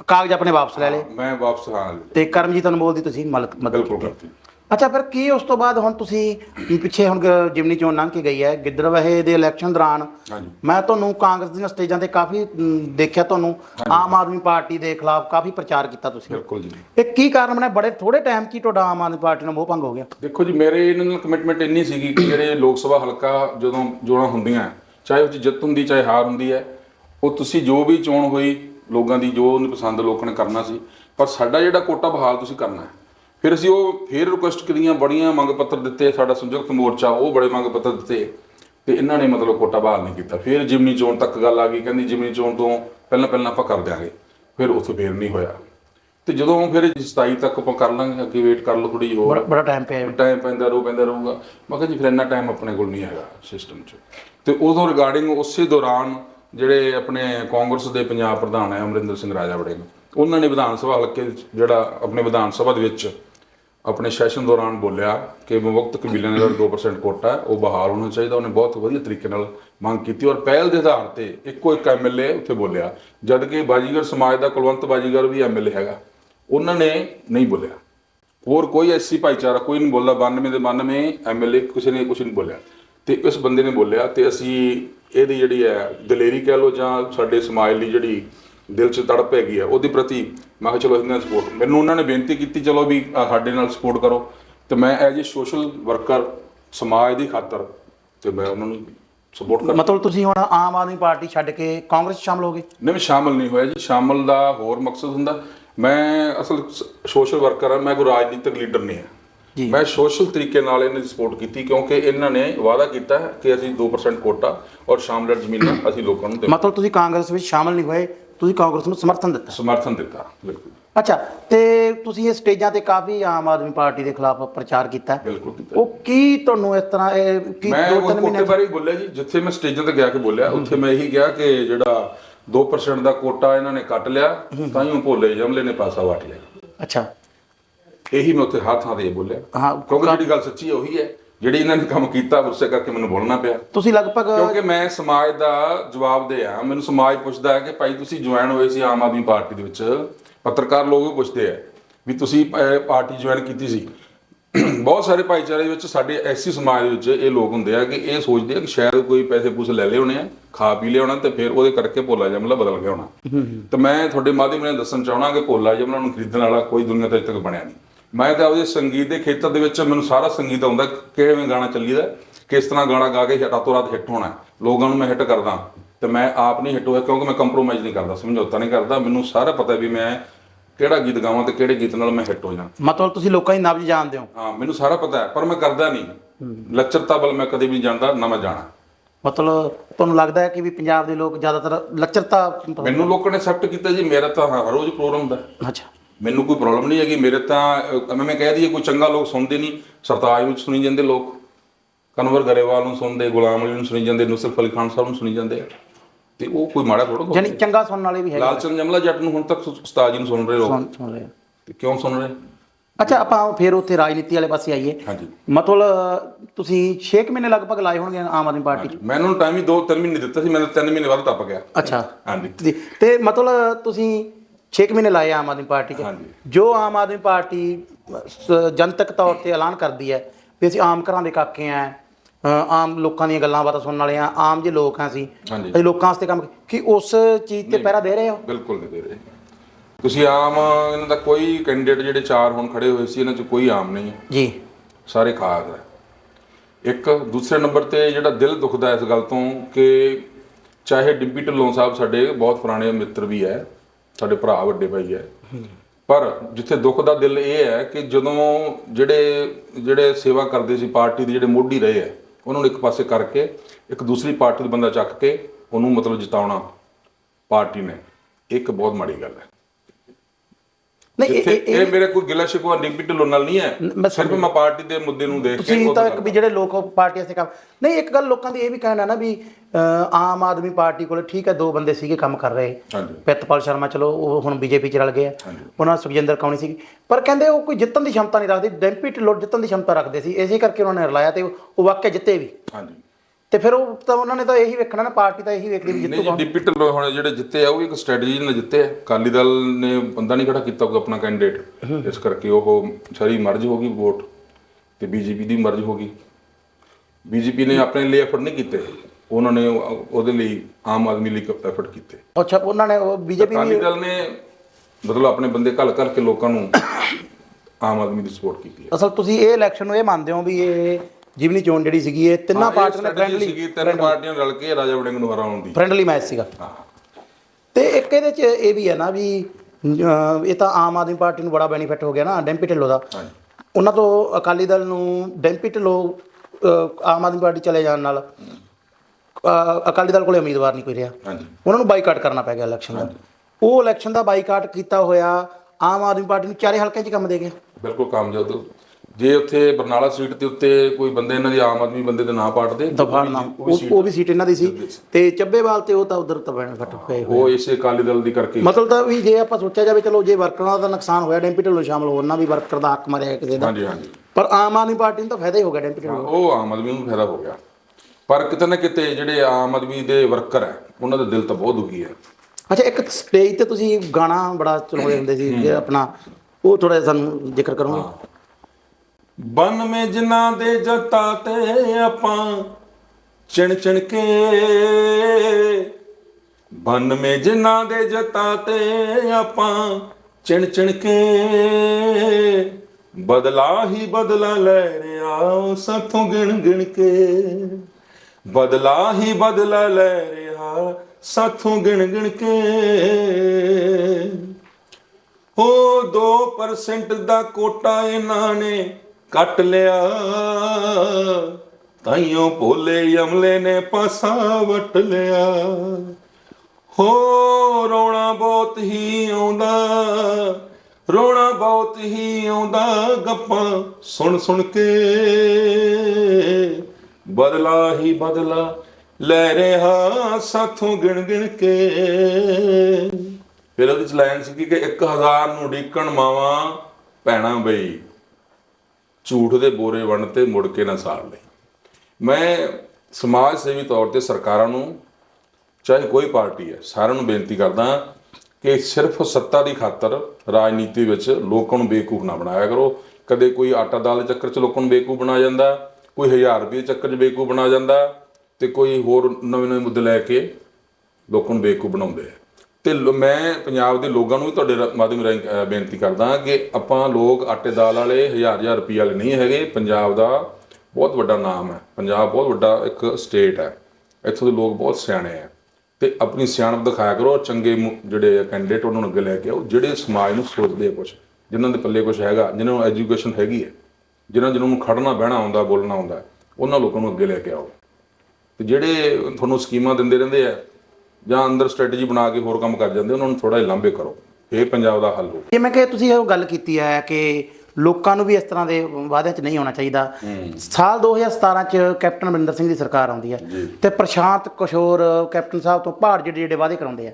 ਕਾਗਜ਼ ਆਪਣੇ ਵਾਪਸ ਲੈ ਲਏ? ਮੈਂ ਵਾਪਸ ਹਾਂ। ਤੇ ਕਰਮਜੀਤ ਅਨਮੋਲ ਦੀ ਤੁਸੀਂ ਮਦਦ ਬਿਲਕੁਲ ਕੀਤੀ। ਕਰਤੀ। ਅੱਛਾ ਫਿਰ ਕੀ ਉਸ ਤੋਂ ਬਾਅਦ ਹੁਣ ਤੁਸੀਂ ਪਿੱਛੇ ਹੁਣ ਗ- ਜਿਮਨੀ ਚੋਣ ਲੰਘ ਕੇ ਗਈ ਹੈ ਗਿੱਦੜਵਹੇ ਦੇ ਇਲੈਕਸ਼ਨ ਦੌਰਾਨ ਹਾਂਜੀ। ਮੈਂ ਤੁਹਾਨੂੰ ਕਾਂਗਰਸ ਦੀਆਂ ਸਟੇਜਾਂ ਤੇ ਕਾਫੀ ਮ, ਦੇਖਿਆ ਤੁਹਾਨੂੰ ਆਮ ਆਦਮੀ ਪਾਰਟੀ ਦੇ ਖਿਲਾਫ ਕਾਫੀ ਪ੍ਰਚਾਰ ਕੀਤਾ ਤੁਸੀਂ। ਬਿਲਕੁਲ ਜੀ। ਇਹ ਕੀ ਕਾਰਨ ਬਣਿਆ? ਬੜੇ ਥੋੜੇ ਟਾਈਮ 'ਚ ਹੀ ਤੁਹਾਡਾ ਆਮ ਆਦਮੀ ਪਾਰਟੀ ਨਾਲ ਮੋਹ ਭੰਗ ਹੋ ਗਿਆ। ਦੇਖੋ ਜੀ ਮੇਰੇ ਇਹਨਾਂ ਨਾਲ ਕਮਿਟਮੈਂਟ ਇੰਨੀ ਸੀਗੀ ਕਿ ਜਿਹੜੇ ਲੋਕ ਸਭਾ ਹਲਕਾ ਜਦੋਂ ਚੋਣਾਂ ਹੁੰਦੀਆਂ ਚਾਹੇ ਉਹ 'ਚ ਜਿੱਤ ਹੁੰਦੀ ਚਾਹੇ ਹਾਰ ਹੁੰਦੀ ਹੈ ਉਹ ਤੁਸੀਂ ਜੋ ਵੀ ਚੋਣ ਹੋਈ ਲੋਕਾਂ ਦੀ ਜੋ ਉਹਨੂੰ ਪਸੰਦ ਲੋਕਾਂ ਨੇ ਕਰਨਾ ਸੀ ਪਰ ਸਾਡਾ ਜਿਹੜਾ ਕੋਟਾ ਬਹਾਲ ਤੁਸੀਂ ਕਰਨਾ ਹੈ। ਫਿਰ ਅਸੀਂ ਉਹ ਫਿਰ ਰਿਕੁਐਸਟ ਕਰੀਆਂ ਬੜੀਆਂ ਮੰਗ ਪੱਤਰ ਦਿੱਤੇ ਸਾਡਾ ਸੰਯੁਕਤ ਮੋਰਚਾ ਉਹ ਬੜੇ ਮੰਗ ਪੱਤਰ ਦਿੱਤੇ ਤੇ ਇਹਨਾਂ ਨੇ ਮਤਲਬ ਕੋਟਾ ਬਹਾਲ ਨਹੀਂ ਕੀਤਾ। ਫਿਰ ਜਿਮਨੀ ਚੋਣ ਤੱਕ ਗੱਲ ਆ ਗਈ ਕਹਿੰਦੀ ਜਿਮਨੀ ਚੋਣ ਤੋਂ ਪਹਿਲਾਂ ਪਹਿਲਾਂ ਆਪਾਂ ਕਰ ਦਿਆਂਗੇ। ਫਿਰ ਉੱਥੇ ਫੇਰ ਨਹੀਂ ਹੋਇਆ। ਤੇ ਜਦੋਂ ਫਿਰ 27 ਤੱਕ ਆਪਾਂ ਕਰ ਲਾਂਗੇ ਅੱਗੇ ਵੇਟ ਕਰ ਲਓ ਥੋੜੀ ਹੋਰ। ਬੜਾ ਟਾਈਮ ਪਿਆ। ਟਾਈਮ ਪੈਂਦਾ ਰਹੂ ਪੈਂਦਾ ਰਹੂਗਾ। ਮੈਂ ਕਿਹਾ ਜੀ ਫਿਰ ਇੰਨਾ ਟਾਈਮ ਆਪਣੇ ਕੋਲ ਨਹੀਂ ਹੈਗਾ ਸਿਸਟਮ 'ਚ। ਤੇ ਉਦੋਂ ਰਿਗਾਰਡਿੰਗ ਉਸੇ ਦੌਰਾਨ ਜਿਹੜੇ ਆਪਣੇ ਕਾਂਗਰਸ ਦੇ ਪੰਜਾਬ ਪ੍ਰਧਾਨ ਹੈ ਅਮਰਿੰਦਰ ਸਿੰਘ ਰਾਜਾ ਵੜਿੰਗ ਉਹਨਾਂ ਨੇ ਵਿਧਾਨ ਸਭਾ ਹਲਕੇ ਜਿਹੜਾ ਆਪਣੇ ਵਿਧਾਨ ਸਭਾ ਦੇ ਵਿੱਚ ਆਪਣੇ ਸੈਸ਼ਨ ਦੌਰਾਨ ਬੋਲਿਆ ਕਿ ਮੁਕਤ ਕਬੀਲਿਆਂ ਦਾ ਜਿਹੜਾ 2% ਕੋਟਾ ਹੈ, ਉਹ ਬਹਾਲ ਹੋਣਾ ਚਾਹੀਦਾ, ਉਹਨੇ ਬਹੁਤ ਵਧੀਆ ਤਰੀਕੇ ਨਾਲ ਮੰਗ ਕੀਤੀ ਔਰ ਪਹਿਲ ਦੇ ਆਧਾਰ ਤੇ ਇੱਕੋ ਇੱਕ ਐਮਐਲਏ ਉੱਥੇ ਬੋਲਿਆ, ਜਦ ਕਿ ਬਾਜੀਗਰ ਸਮਾਜ ਦਾ ਕੁਲਵੰਤ ਬਾਜੀਗਰ ਵੀ ਐਮਐਲਏ ਹੈਗਾ, ਉਹਨਾਂ ਨੇ ਨਹੀਂ ਬੋਲਿਆ। ਹੋਰ ਕੋਈ ਐਸੀ ਭਾਈਚਾਰਾ ਕੋਈ ਨਹੀਂ ਬੋਲਦਾ 92 ਦੇ 92 ਐਮਐਲਏ ਕਿਸੇ ਨੇ ਕੁਝ ਨਹੀਂ ਬੋਲਿਆ। ਤੇ ਇਸ ਬੰਦੇ ਨੇ ਬੋਲਿਆ ਤੇ ਅਸੀਂ ਇਹਦੀ ਜਿਹੜੀ ਹੈ ਦਲੇਰੀ ਕਹਿ ਲਓ ਜਾਂ ਸਾਡੇ ਸਮਾਜ ਲਈ ਜਿਹੜੀ ਦਿਲ 'ਚ ਤੜਪ ਹੈਗੀ ਆ ਉਹਦੇ ਪ੍ਰਤੀ ਮੈਂ ਕਿਹਾ ਚਲੋ ਇਹਨਾਂ ਸਪੋਰਟ ਮੈਨੂੰ ਉਹਨਾਂ ਨੇ ਬੇਨਤੀ ਕੀਤੀ ਚਲੋ ਵੀ ਸਾਡੇ ਨਾਲ ਸਪੋਰਟ ਕਰੋ। ਤੇ ਮੈਂ ਐਜ ਏ ਸੋਸ਼ਲ ਵਰਕਰ ਸਮਾਜ ਦੀ ਖਾਤਰ ਤੇ ਮੈਂ ਉਹਨਾਂ ਨੂੰ ਸਪੋਰਟ ਕਰ ਮਤਲਬ ਤੁਸੀਂ ਹੁਣ ਆਮ ਆਦਮੀ ਪਾਰਟੀ ਛੱਡ ਕੇ ਕਾਂਗਰਸ 'ਚ ਸ਼ਾਮਲ ਹੋ ਗਏ? ਨਹੀਂ ਮੈਂ ਸ਼ਾਮਲ ਨਹੀਂ ਹੋਇਆ ਜੀ। ਸ਼ਾਮਲ ਦਾ ਹੋਰ ਮਕਸਦ ਹੁੰਦਾ। ਮੈਂ ਅਸਲ ਸੋਸ਼ਲ ਵਰਕਰ ਹਾਂ ਮੈਂ ਕੋਈ ਰਾਜਨੀਤਿਕ ਲੀਡਰ ਨਹੀਂ ਹਾਂ। ਜੀ। ਮੈਂ ਸੋਸ਼ਲ ਤਰੀਕੇ ਨਾਲ ਇਹਨਾਂ ਦੀ ਸਪੋਰਟ ਕੀਤੀ ਕਿਉਂਕਿ ਇਹਨਾਂ ਨੇ ਵਾਅਦਾ ਕੀਤਾ ਕਿ ਅਸੀਂ 2% ਕੋਟਾ ਔਰ ਸ਼ਾਮਲਰ ਜ਼ਮੀਨਾਂ ਅਸੀਂ ਲੋਕਾਂ ਨੂੰ ਦੇ ਮਤਲਬ ਤੁਸੀਂ ਕਾਂਗਰਸ ਵਿੱਚ ਸ਼ਾਮਲ ਨਹੀਂ ਹੋਏ ਤੁਸੀਂ ਕਾਂਗਰਸ ਨੂੰ ਸਮਰਥਨ ਦਿੱਤਾ? ਸਮਰਥਨ ਦਿੱਤਾ ਬਿਲਕੁਲ। ਅੱਛਾ ਤੇ ਤੁਸੀਂ ਇਹ ਸਟੇਜਾਂ ਤੇ ਕਾਫੀ ਆਮ ਆਦਮੀ ਪਾਰਟੀ ਦੇ ਖਿਲਾਫ ਪ੍ਰਚਾਰ ਕੀਤਾ। ਹੈ। ਬਿਲਕੁਲ ਕੀਤਾ। ਉਹ ਕੀ ਤੁਹਾਨੂੰ ਇਸ ਤਰ੍ਹਾਂ ਇਹ ਕੀ ਮੈਂ ਦੋ ਤਿੰਨ ਮਹੀਨੇ ਬਾਰੇ ਬੋਲਿਆ ਜੀ ਜਿੱਥੇ ਮੈਂ ਸਟੇਜਾਂ ਤੇ ਗਿਆ ਕੇ ਬੋਲਿਆ ਉੱਥੇ ਮੈਂ ਇਹੀ ਕਿਹਾ ਕਿ ਜਿਹੜਾ 2% ਦਾ ਕੋਟਾ ਇਹਨਾਂ ਨੇ ਕੱਟ ਲਿਆ ਤਾਂ ਹੀ। ਉਹ ਭੋਲੇ ਜਮਲੇ ਨੇ ਪਾਸਾ ਵਟ ਲਿਆ। ਅੱਛਾ। ਇਹੀ ਮੈਂ ਉੱਥੇ ਹੱਥ ਤੇ ਬੋਲਿਆ। ਹਾਂ ਕਿਉਂਕਿ ਜਿਹੜੀ ਗੱਲ ਸੱਚੀ ਉਹੀ ਹੈ। ਜਿਹੜੀ ਇਹਨਾਂ ਨੇ ਕੰਮ ਕੀਤਾ ਉਸੇ ਕਰਕੇ ਮੈਨੂੰ ਬੋਲਣਾ ਪਿਆ। ਤੁਸੀਂ ਲਗਭਗ ਕਿਉਂਕਿ ਮੈਂ ਸਮਾਜ ਦਾ ਜਵਾਬ ਦੇ ਆ। ਮੈਨੂੰ ਸਮਾਜ ਪੁੱਛਦਾ ਹੈ ਕਿ ਭਾਈ ਤੁਸੀਂ ਜੁਆਇਨ ਹੋਏ ਸੀ ਆਮ ਆਦਮੀ ਪਾਰਟੀ ਦੇ ਵਿੱਚ। ਪੱਤਰਕਾਰ ਲੋਕ ਵੀ ਪੁੱਛਦੇ ਆ ਵੀ ਤੁਸੀਂ ਪਾਰਟੀ ਜੁਆਇਨ ਕੀਤੀ ਸੀ। ਬਹੁਤ ਸਾਰੇ ਭਾਈਚਾਰੇ ਵਿੱਚ ਸਾਡੇ ਐਸੀ ਸਮਾਜ ਦੇ ਵਿੱਚ ਇਹ ਲੋਕ ਹੁੰਦੇ ਆ ਕਿ ਇਹ ਸੋਚਦੇ ਆ ਕਿ ਸ਼ਾਇਦ ਕੋਈ ਪੈਸੇ ਪੂਸੇ ਲੈ ਲਏ ਹੋਣੇ ਆ ਖਾ ਪੀ ਲਿਆ ਹੋਣਾ ਤੇ ਫਿਰ ਉਹਦੇ ਕਰਕੇ ਭੋਲਾ ਜਮਲਾ ਬਦਲ ਗਿਆ ਹੋਣਾ। ਤੇ ਮੈਂ ਤੁਹਾਡੇ ਮਾਧਿਅਮ ਨਾਲ ਦੱਸਣ ਚਾਹਣਾ ਕਿ ਭੋਲਾ ਜਮਲਾ ਨੂੰ ਖਰੀਦਣ ਵਾਲਾ ਕੋਈ ਦੁਨੀਆ ਤੇ ਅਜੇ ਤੱਕ ਬਣਿਆ ਨਹੀਂ। ਮੈਂ ਤਾਂ ਉਹਦੇ ਸੰਗੀਤ ਦੇ ਖੇਤਰ ਦੇ ਵਿੱਚ ਮੈਨੂੰ ਸਾਰਾ ਸੰਗੀਤ ਆਉਂਦਾ ਕਿਵੇਂ ਗਾਣਾ ਚੱਲੀਦਾ ਕਿਸ ਤਰ੍ਹਾਂ ਗਾਣਾ ਗਾ ਕੇ ਰਾਤੋਂ ਰਾਤ ਹਿੱਟ ਹੋਣਾ। ਲੋਕਾਂ ਨੂੰ ਮੈਂ ਹਿੱਟ ਕਰਦਾ ਤੇ ਮੈਂ ਆਪ ਨਹੀਂ ਹਿੱਟ ਹੋਇਆ ਕਿਉਂਕਿ ਮੈਂ ਕੰਪਰੋਮਾਈਜ਼ ਨਹੀਂ ਕਰਦਾ ਸਮਝੌਤਾ ਨਹੀਂ ਕਰਦਾ। ਮੈਨੂੰ ਸਾਰਾ ਪਤਾ ਵੀ ਮੈਂ ਕਿਹੜਾ ਗੀਤ ਗਾਵਾਂ ਤੇ ਕਿਹੜੇ ਗੀਤ ਨਾਲ ਮੈਂ ਹਿੱਟ ਹੋ ਜਾਣਾ ਮਤਲਬ ਤੁਸੀਂ ਲੋਕਾਂ ਦੀ ਨਬਜ਼ ਜਾਣਦੇ ਹੋ? ਹਾਂ ਮੈਨੂੰ ਸਾਰਾ ਪਤਾ ਹੈ ਪਰ ਮੈਂ ਕਰਦਾ ਨਹੀਂ। ਲੱਚਰਤਾ ਵੱਲ ਮੈਂ ਕਦੇ ਵੀ ਨਹੀਂ ਜਾਣਦਾ ਨਾ ਮੈਂ ਜਾਣਾ। ਮਤਲਬ ਤੁਹਾਨੂੰ ਲੱਗਦਾ ਹੈ ਕਿ ਵੀ ਪੰਜਾਬ ਦੇ ਲੋਕ ਜ਼ਿਆਦਾਤਰ ਲੱਚਰਤਾ ਮੈਨੂੰ ਲੋਕਾਂ ਨੇ ਐਕਸੈਪਟ ਕੀਤਾ ਜੀ ਮੇਰਾ ਤਾਂ ਹਰ ਰੋਜ਼ ਪ੍ਰੋਗਰਾਮ ਹੁੰਦਾ ਅੱਛਾ। ਮੈਨੂੰ ਕੋਈ ਪ੍ਰੋਬਲਮ ਨਹੀਂ ਹੈਗੀ ਮੇਰੇ ਤਾਂ ਮੈਂ ਕਹਿ ਦਈਏ ਕੋਈ ਚੰਗਾ ਲੋਕ ਸੁਣਦੇ ਨਹੀਂ ਸਰਤਾਜ ਨੂੰ ਸੁਣੀ ਜਾਂਦੇ ਲੋਕ ਕਨਵਰ ਗਰੇਵਾਲ ਨੂੰ ਸੁਣਦੇ ਗੁਲਾਮ ਅਲੀ ਨੂੰ ਸੁਣੀ ਜਾਂਦੇ ਨੁਸਰਤ ਅਲੀ ਖਾਨ ਸਾਹਿਬ ਨੂੰ ਸੁਣੀ ਜਾਂਦੇ ਤੇ ਉਹ ਕੋਈ ਮਾੜਾ ਥੋੜਾ ਜਾਨੀ ਚੰਗਾ ਸੁਣਨ ਵਾਲੇ ਵੀ ਹੈਗੇ ਲਾਲਚੰਦ ਜਮਲਾ ਜੱਟ ਨੂੰ ਹੁਣ ਤੱਕ ਉਸਤਾਦ ਜੀ ਨੂੰ ਸੁਣ ਰਹੇ ਲੋਕ। ਸੁਣ ਰਹੇ। ਤੇ ਕਿਉਂ ਸੁਣ ਰਹੇ? ਅੱਛਾ ਆਪਾਂ ਫਿਰ ਉੱਥੇ ਰਾਜਨੀਤੀ ਵਾਲੇ ਪਾਸੇ ਆਈਏ। ਹਾਂਜੀ। ਮਤਲਬ ਤੁਸੀਂ 6 ਮਹੀਨੇ ਲਗਭਗ ਲਾਏ ਹੋਣਗੇ ਆਮ ਆਦਮੀ ਪਾਰਟੀ 'ਚ? ਮੈਂ ਇਹਨਾਂ ਨੂੰ ਟਾਈਮ ਹੀ 2-3 ਮਹੀਨੇ ਦਿੱਤਾ ਸੀ ਮੈਨੂੰ 3 ਮਹੀਨੇ ਬਾਅਦ ਟੱਪ ਗਿਆ। ਅੱਛਾ। ਹਾਂਜੀ। ਤੇ ਮਤਲਬ ਤੁਸੀਂ 6 ਮਹੀਨੇ ਲਾਏ ਆਮ ਆਦਮੀ ਪਾਰਟੀ 'ਚ। ਜੋ ਆਮ ਆਦਮੀ ਪਾਰਟੀ ਜਨਤਕ ਤੌਰ ਤੇ ਐਲਾਨ ਕਰਦੀ ਹੈ ਵੀ ਅਸੀਂ ਆਮ ਘਰਾਂ ਦੇ ਕਾਕੇ ਆ ਆਮ ਲੋਕਾਂ ਦੀਆਂ ਗੱਲਾਂ ਬਾਤਾਂ ਸੁਣਨ ਵਾਲੇ ਆ ਆਮ ਜੇ ਲੋਕ ਆ ਅਸੀਂ ਅਸੀਂ ਲੋਕਾਂ ਵਾਸਤੇ ਕੰਮ ਕੀ ਉਸ ਚੀਜ਼ ਤੇ ਪਹਿਰਾ ਦੇ ਰਹੇ ਹੋ? ਬਿਲਕੁਲ ਨਹੀਂ ਦੇ ਰਹੇ। ਤੁਸੀਂ ਆਮ ਇਹਨਾਂ ਦਾ ਕੋਈ ਕੈਂਡੀਡੇਟ ਜਿਹੜੇ ਚਾਰ ਹੁਣ ਖੜੇ ਹੋਏ ਸੀ ਇਹਨਾਂ 'ਚ ਕੋਈ ਆਮ ਨਹੀਂ ਹੈ। ਜੀ। ਸਾਰੇ ਖਾਸ ਹੈ। ਇੱਕ ਦੂਸਰੇ ਨੰਬਰ ਤੇ ਜਿਹੜਾ ਦਿਲ ਦੁਖਦਾ ਇਸ ਗੱਲ ਤੋਂ ਕਿ ਚਾਹੇ ਡਿੰਪੀ ਢਿੱਲੋਂ ਸਾਹਿਬ ਸਾਡੇ ਬਹੁਤ ਪੁਰਾਣੇ ਮਿੱਤਰ ਵੀ ਹੈ ਸਾਡੇ ਭਰਾ ਵੱਡੇ ਭਾਈ ਹੈ। ਪਰ ਜਿੱਥੇ ਦੁੱਖ ਦਾ ਦਿਲ ਇਹ ਹੈ ਕਿ ਜਦੋਂ ਜਿਹੜੇ ਜਿਹੜੇ ਸੇਵਾ ਕਰਦੇ ਸੀ ਪਾਰਟੀ ਦੇ ਜਿਹੜੇ ਮੋਢੀ ਰਹੇ ਹੈ ਉਹਨਾਂ ਨੂੰ ਇੱਕ ਪਾਸੇ ਕਰਕੇ ਇੱਕ ਦੂਸਰੀ ਪਾਰਟੀ ਦਾ ਬੰਦਾ ਚੱਕ ਕੇ ਉਹਨੂੰ ਮਤਲਬ ਜਿਤਾਉਣਾ ਪਾਰਟੀ ਨੇ ਇੱਕ ਬਹੁਤ ਮਾੜੀ ਗੱਲ ਹੈ। ਵੀ ਆਮ ਆਦਮੀ ਪਾਰਟੀ ਕੋਲ ਠੀਕ ਹੈ ਦੋ ਬੰਦੇ ਸੀਗੇ ਕੰਮ ਕਰ ਰਹੇ। ਪਿੱਤਪਾਲ ਸ਼ਰਮਾ ਚਲੋ ਉਹ ਹੁਣ ਬੀਜੇਪੀ ਚ ਰਲ ਗਿਆ ਉਹਨਾਂ ਸੁਖਜਿੰਦਰ ਕੌਣੀ ਸੀ ਪਰ ਕਹਿੰਦੇ ਉਹ ਕੋਈ ਜਿੱਤਣ ਦੀ ਸ਼ਮਤਾ ਨਹੀਂ ਰੱਖਦੇ। ਡਿੰਪੀ ਢਿੱਲੋਂ ਜਿੱਤਣ ਦੀ ਸ਼ਮਤਾ ਰੱਖਦੇ ਸੀ। ਇਸੇ ਕਰਕੇ ਉਹਨਾਂ ਨੇ ਰਲਾਇਆ ਤੇ ਉਹ ਵਾਕਿਆ ਜਿੱਤੇ ਵੀ। ਹਾਂਜੀ। ਤੇ ਫਿਰ ਉਹ ਤਾਂ ਉਹਨਾਂ ਨੇ ਤਾਂ ਇਹੀ ਵੇਖਣਾ ਨਾ ਪਾਰਟੀ ਤਾਂ ਇਹੀ ਵੇਖਦੀ ਵੀ ਨਹੀਂ ਜੀ ਡਿਪਟੀ ਢਿੱਲੋਂ ਹੁਣ ਜਿਹੜੇ ਜਿੱਤੇ ਆ ਉਹ ਇੱਕ ਸਟ੍ਰੈਟਜੀ ਨਾਲ ਜਿੱਤੇ ਆ। ਅਕਾਲੀ ਦਲ ਨੇ ਬੰਦਾ ਨਹੀਂ ਖੜਾ ਕੀਤਾ ਕੋਈ ਆਪਣਾ ਕੈਂਡੀਡੇਟ ਇਸ ਕਰਕੇ ਉਹ ਸਾਰੀ ਮਰਜ ਹੋ ਗਈ ਵੋਟ ਤੇ ਬੀਜੇਪੀ ਦੀ ਮਰਜ ਹੋ ਗਈ। ਬੀਜੇਪੀ ਨੇ ਆਪਣੇ ਲਈ ਐਫਰਟ ਨਹੀਂ ਕੀਤੇ। ਉਹਨਾਂ ਨੇ ਉਹ- ਉਹਦੇ ਲਈ ਆਮ ਆਦਮੀ ਲਈ ਐਫਰਟ ਕੀਤੇ। ਅੱਛਾ ਉਹਨਾਂ ਨੇ ਉਹ ਬੀਜੇਪੀ ਅਕਾਲੀ ਦਲ ਨੇ ਮਤਲਬ ਆਪਣੇ ਬੰਦੇ ਘੱਲ ਘੱਲ ਕੇ ਲੋਕਾਂ ਨੂੰ ਆਮ ਆਦਮੀ ਦੀ ਸਪੋਰਟ ਕੀਤੀ ਹੈ। ਅਸਲ ਤੁਸੀਂ ਇਹ ਇਲੈਕਸ਼ਨ ਨੂੰ ਇਹ ਮੰਨਦੇ ਹੋ ਵੀ ਇਹ ਜਿਮਨੀ ਚੋਣ ਜਿਹੜੀ ਸੀਗੀ ਇਹ ਤਿੰਨਾਂ ਪਾਰਟੀਆਂ ਨੇ ਫ੍ਰੈਂਡਲੀ ਸੀਗੀ ਤਿੰਨ ਪਾਰਟੀਆਂ ਰਲ ਕੇ ਰਾਜਾ ਵੜਿੰਗ ਨੂੰ ਹਰਾਉਣ ਦੀ। ਫ੍ਰੈਂਡਲੀ ਮੈਚ ਸੀਗਾ। ਤੇ ਇੱਕ ਇਹਦੇ ਚ ਇਹ ਵੀ ਹੈ ਨਾ ਵੀ ਇਹ ਤਾਂ ਆਮ ਆਦਮੀ ਪਾਰਟੀ ਨੂੰ ਬੜਾ ਬੈਨੀਫਿਟ ਹੋ ਗਿਆ ਨਾ ਡੈਂਪੀ ਢਿੱਲੋਂ ਦਾ। ਉਹਨਾਂ ਤੋਂ ਅਕਾਲੀ ਦਲ ਨੂੰ ਡੈਂਪੀ ਢਿੱਲੋਂ ਆਮ ਆਦਮੀ ਪਾਰਟੀ ਚਲੇ ਜਾਣ ਨਾਲ ਅਕਾਲੀ ਦਲ ਕੋਲੇ ਉਮੀਦਵਾਰ ਨਹੀਂ ਕੋਈ ਰਿਹਾ। ਉਹਨਾਂ ਨੂੰ ਬਾਈਕਾਟ ਕਰਨਾ ਪੈ ਗਿਆ ਇਲੈਕਸ਼ਨ ਦਾ। ਉਹ ਇਲੈਕਸ਼ਨ ਦਾ ਬਾਈਕਾਟ ਕੀਤਾ ਹੋਇਆ ਆਮ ਆਦਮੀ ਪਾਰਟੀ ਨੂੰ ਚਾਰੇ ਹਲਕਿਆਂ 'ਚ ਕੰਮ ਦੇ ਗਿਆ। ਬਿਲਕੁਲ ਕਾਮਯਾਬ। ਜੇ ਉੱਥੇ ਬਰਨਾਲਾ ਸੀਟ ਤੇ ਉੱਤੇ ਕੋਈ ਬੰਦੇ ਇਹਨਾਂ ਦੀ ਆਮ ਆਦਮੀ ਬੰਦੇ ਦੇ ਨਾਂ ਪਾਟਦੇ ਦਫਾੜ ਨਾ ਉਹ ਉਹ ਵੀ ਸੀਟ ਇਹਨਾਂ ਦੀ ਸੀ। ਤੇ ਚੱਬੇਵਾਲ ਤੇ ਉਹ ਤਾਂ ਉਧਰ ਤਾਂ ਬੈਨੀਫਿਟ ਹੋਏ। ਉਹ ਇਸੇ ਅਕਾਲੀ ਦਲ ਦੀ ਕਰਕੇ। ਮਤਲਬ ਤਾਂ ਵੀ ਜੇ ਆਪਾਂ ਸੋਚਿਆ ਜਾਵੇ ਚਲੋ ਜੇ ਵਰਕਰਾਂ ਦਾ ਨੁਕਸਾਨ ਹੋਇਆ ਡੈਂਪੀ ਢਿੱਲੋਂ ਸ਼ਾਮਲ ਹੋਣ ਵੀ ਵਰਕਰ ਦਾ ਹੱਕ ਮਰਿਆ ਕਿਸੇ ਦਾ। ਹਾਂਜੀ ਹਾਂਜੀ। ਪਰ ਆਮ ਆਦਮੀ ਪਾਰਟੀ ਨੂੰ ਤਾਂ ਫਾਇਦਾ ਹੀ ਹੋ ਗਿਆ ਡੈਂਪੀ ਢਿੱਲੋਂ। ਉਹ ਆਮ ਆਦਮੀ ਨੂੰ ਫਾਇਦਾ ਹੋ ਗਿਆ। ਪਰ ਕਿਤੇ ਨਾ ਕਿਤੇ ਜਿਹੜੇ ਆਮ ਆਦਮੀ ਦੇ ਵਰਕਰ ਹੈ ਉਹਨਾਂ ਦਾ ਦਿਲ ਤਾਂ ਬਹੁਤ ਦੁਖੀ ਹੈ। ਅੱਛਾ ਇੱਕ ਸਟੇਜ ਤੇ ਤੁਸੀਂ ਗਾਣਾ ਬੜਾ ਚਲਾਉਂਦੇ ਹੁੰਦੇ ਸੀ ਜੇ ਆਪਣਾ ਉਹ ਥੋੜਾ ਸਾਨੂੰ ਜ਼ਿਕਰ ਕਰੋਗੇ। ਬਨ ਮੇ ਜਿਨ੍ਹਾਂ ਦੇ ਜੱਤਾ ਤੇ ਆਪਾਂ ਚਿਣ ਚਿਣ ਕੇ। ਬਨ ਮੇ ਜਿਨ੍ਹਾਂ ਦੇ ਜੱਤਾ ਤੇ ਆਪਾਂ ਚਿਣ ਚਿਣ ਕੇ। ਬਦਲਾ ਹੀ ਬਦਲਾ ਲੈ ਰਿਆ ਸਾਥੋਂ ਗਿਣ ਗਿਣ ਕੇ। ਬਦਲਾ ਹੀ ਬਦਲਾ ਲੈ ਰਿਹਾ ਸਾਥੋਂ ਗਿਣ ਗਿਣ ਕੇ। ਉਹ 2% ਦਾ ਕੋਟਾ ਇਹਨਾਂ ਨੇ ਕੱਟ ਲਿਆ। ਤਾਈਓ ਭੋਲੇ ਅਮਲੇ ਨੇ ਪਾਸਾ ਵਟ ਲਿਆ। ਹੋ ਰੋਣਾ ਬਹੁਤ ਹੀ ਆਉਂਦਾ, ਰੋਣਾ ਬਹੁਤ ਹੀ ਆਉਂਦਾ, ਗੱਪਾਂ ਸੁਣ ਸੁਣ ਕੇ। ਬਦਲਾ ਹੀ ਬਦਲਾ ਲੈ ਰਿਹਾ, ਸਾਥੋਂ ਗਿਣ ਗਿਣ ਕੇ। ਫਿਰ ਉਹਦੇ ਚ ਲਾਈਨ ਸੀ ਕਿ 1000 ਨੂੰ ਡੀਕਣ ਮਾਵਾਂ ਭੈਣਾ ਬਈ। ਝੂਠ ਦੇ ਬੋਰੇ ਵੰਡ ਤੇ ਮੁੜ ਕੇ ਨਾ ਸਾੜ ਲਈ ਮੈਂ ਸਮਾਜ ਸੇਵੀ ਤੌਰ ਤੇ ਸਰਕਾਰਾਂ ਨੂੰ, ਚਾਹੇ ਕੋਈ ਪਾਰਟੀ ਹੈ, ਸਾਰਿਆਂ ਨੂੰ ਬੇਨਤੀ ਕਰਦਾ ਕਿ ਸਿਰਫ ਸੱਤਾ ਦੀ ਖਾਤਰ ਰਾਜਨੀਤੀ ਵਿੱਚ ਲੋਕਾਂ ਨੂੰ ਬੇਕੂਫ ਨਾ ਬਣਾਇਆ ਕਰੋ। ਕਦੇ ਕੋਈ ਆਟਾ ਦਾਲ ਦੇ ਚੱਕਰ 'ਚ ਲੋਕਾਂ ਨੂੰ ਬੇਕੂਫ ਬਣਾ ਜਾਂਦਾ, ਕੋਈ 1000 ਰੁਪਏ ਦੇ ਚੱਕਰ 'ਚ ਬੇਕੂਫ ਬਣਾ ਜਾਂਦਾ ਤੇ ਕੋਈ ਹੋਰ ਨਵੇਂ ਨਵੇਂ ਮੁੱਦੇ ਲੈ ਕੇ ਲੋਕਾਂ ਨੂੰ ਬੇਕੂਫ ਬਣਾਉਂਦੇ ਆ। ਤੇ ਲੋ- ਮੈਂ ਪੰਜਾਬ ਦੇ ਲੋਕਾਂ ਨੂੰ ਵੀ ਤੁਹਾਡੇ ਰ- ਮਾਧਿਅਮ ਰਾਹੀਂ ਬੇਨਤੀ ਕਰਦਾ ਕਿ ਆਪਾਂ ਲੋਕ ਆਟੇ ਦਾਲ ਵਾਲੇ ਹਜ਼ਾਰ ਹਜ਼ਾਰ ਰੁਪਏ ਵਾਲੇ ਨਹੀਂ ਹੈਗੇ। ਪੰਜਾਬ ਦਾ ਬਹੁਤ ਵੱਡਾ ਨਾਮ ਹੈ। ਪੰਜਾਬ ਬਹੁਤ ਵੱਡਾ ਇੱਕ ਸਟੇਟ ਹੈ। ਇੱਥੋਂ ਦੇ ਲੋਕ ਬਹੁਤ ਸਿਆਣੇ ਆ ਤੇ ਆਪਣੀ ਸਿਆਣਪ ਦਿਖਾਇਆ ਕਰੋ, ਚੰਗੇ ਮੁ- ਜਿਹੜੇ ਕੈਂਡੀਡੇਟ ਉਹਨਾਂ ਨੂੰ ਅੱਗੇ ਲੈ ਕੇ ਆਓ, ਜਿਹੜੇ ਸਮਾਜ ਨੂੰ ਸੋਚਦੇ ਆ ਕੁਝ ਜਿਨ੍ਹਾਂ ਦੇ ਪੱਲੇ ਕੁਝ ਹੈਗਾ, ਜਿਨ੍ਹਾਂ ਨੂੰ ਐਜੂਕੇਸ਼ਨ ਹੈਗੀ ਹੈ, ਜਿਨ੍ਹਾਂ ਜਿਨ੍ਹਾਂ ਨੂੰ ਖੜਨਾ, ਬਹਿਣਾ ਆਉਂਦਾ, ਬੋਲਣਾ ਆਉਂਦਾ, ਉਹਨਾਂ ਲੋਕਾਂ ਨੂੰ ਅੱਗੇ ਲੈ ਕੇ ਆਓ। ਤੇ ਜਿਹੜੇ ਤੁਹਾਨੂੰ ਸਕੀਮਾਂ ਦਿੰਦੇ ਰਹਿੰਦੇ ਆ ਜਾਂ ਅੰਦਰ ਸਟ੍ਰੈਟਜੀ ਬਣਾ ਕੇ ਹੋਰ ਕੰਮ ਕਰ ਜਾਂਦੇ ਉਹਨਾਂ ਨੂੰ ਥੋੜਾ ਜਿਹਾ ਲਾਂਭੇ ਕਰੋ। ਇਹ ਪੰਜਾਬ ਦਾ ਹੱਲ ਹੋ ਜਿਵੇਂ ਕਿ ਤੁਸੀਂ ਉਹ ਗੱਲ ਕੀਤੀ ਹੈ ਕਿ ਲੋਕਾਂ ਨੂੰ ਵੀ ਇਸ ਤਰ੍ਹਾਂ ਦੇ ਵਾਅਦਿਆਂ 'ਚ ਨਹੀਂ ਆਉਣਾ ਚਾਹੀਦਾ। ਸਾਲ 2017 'ਚ ਕੈਪਟਨ ਅਮਰਿੰਦਰ ਸਿੰਘ ਦੀ ਸਰਕਾਰ ਆਉਂਦੀ ਹੈ ਤੇ ਪ੍ਰਸ਼ਾਂਤ ਕਿਸ਼ੋਰ ਕੈਪਟਨ ਸਾਹਿਬ ਤੋਂ ਪਹਾੜ ਜਿਹੜੇ ਜਿਹੜੇ ਵਾਅਦੇ ਕਰਾਉਂਦੇ ਆ।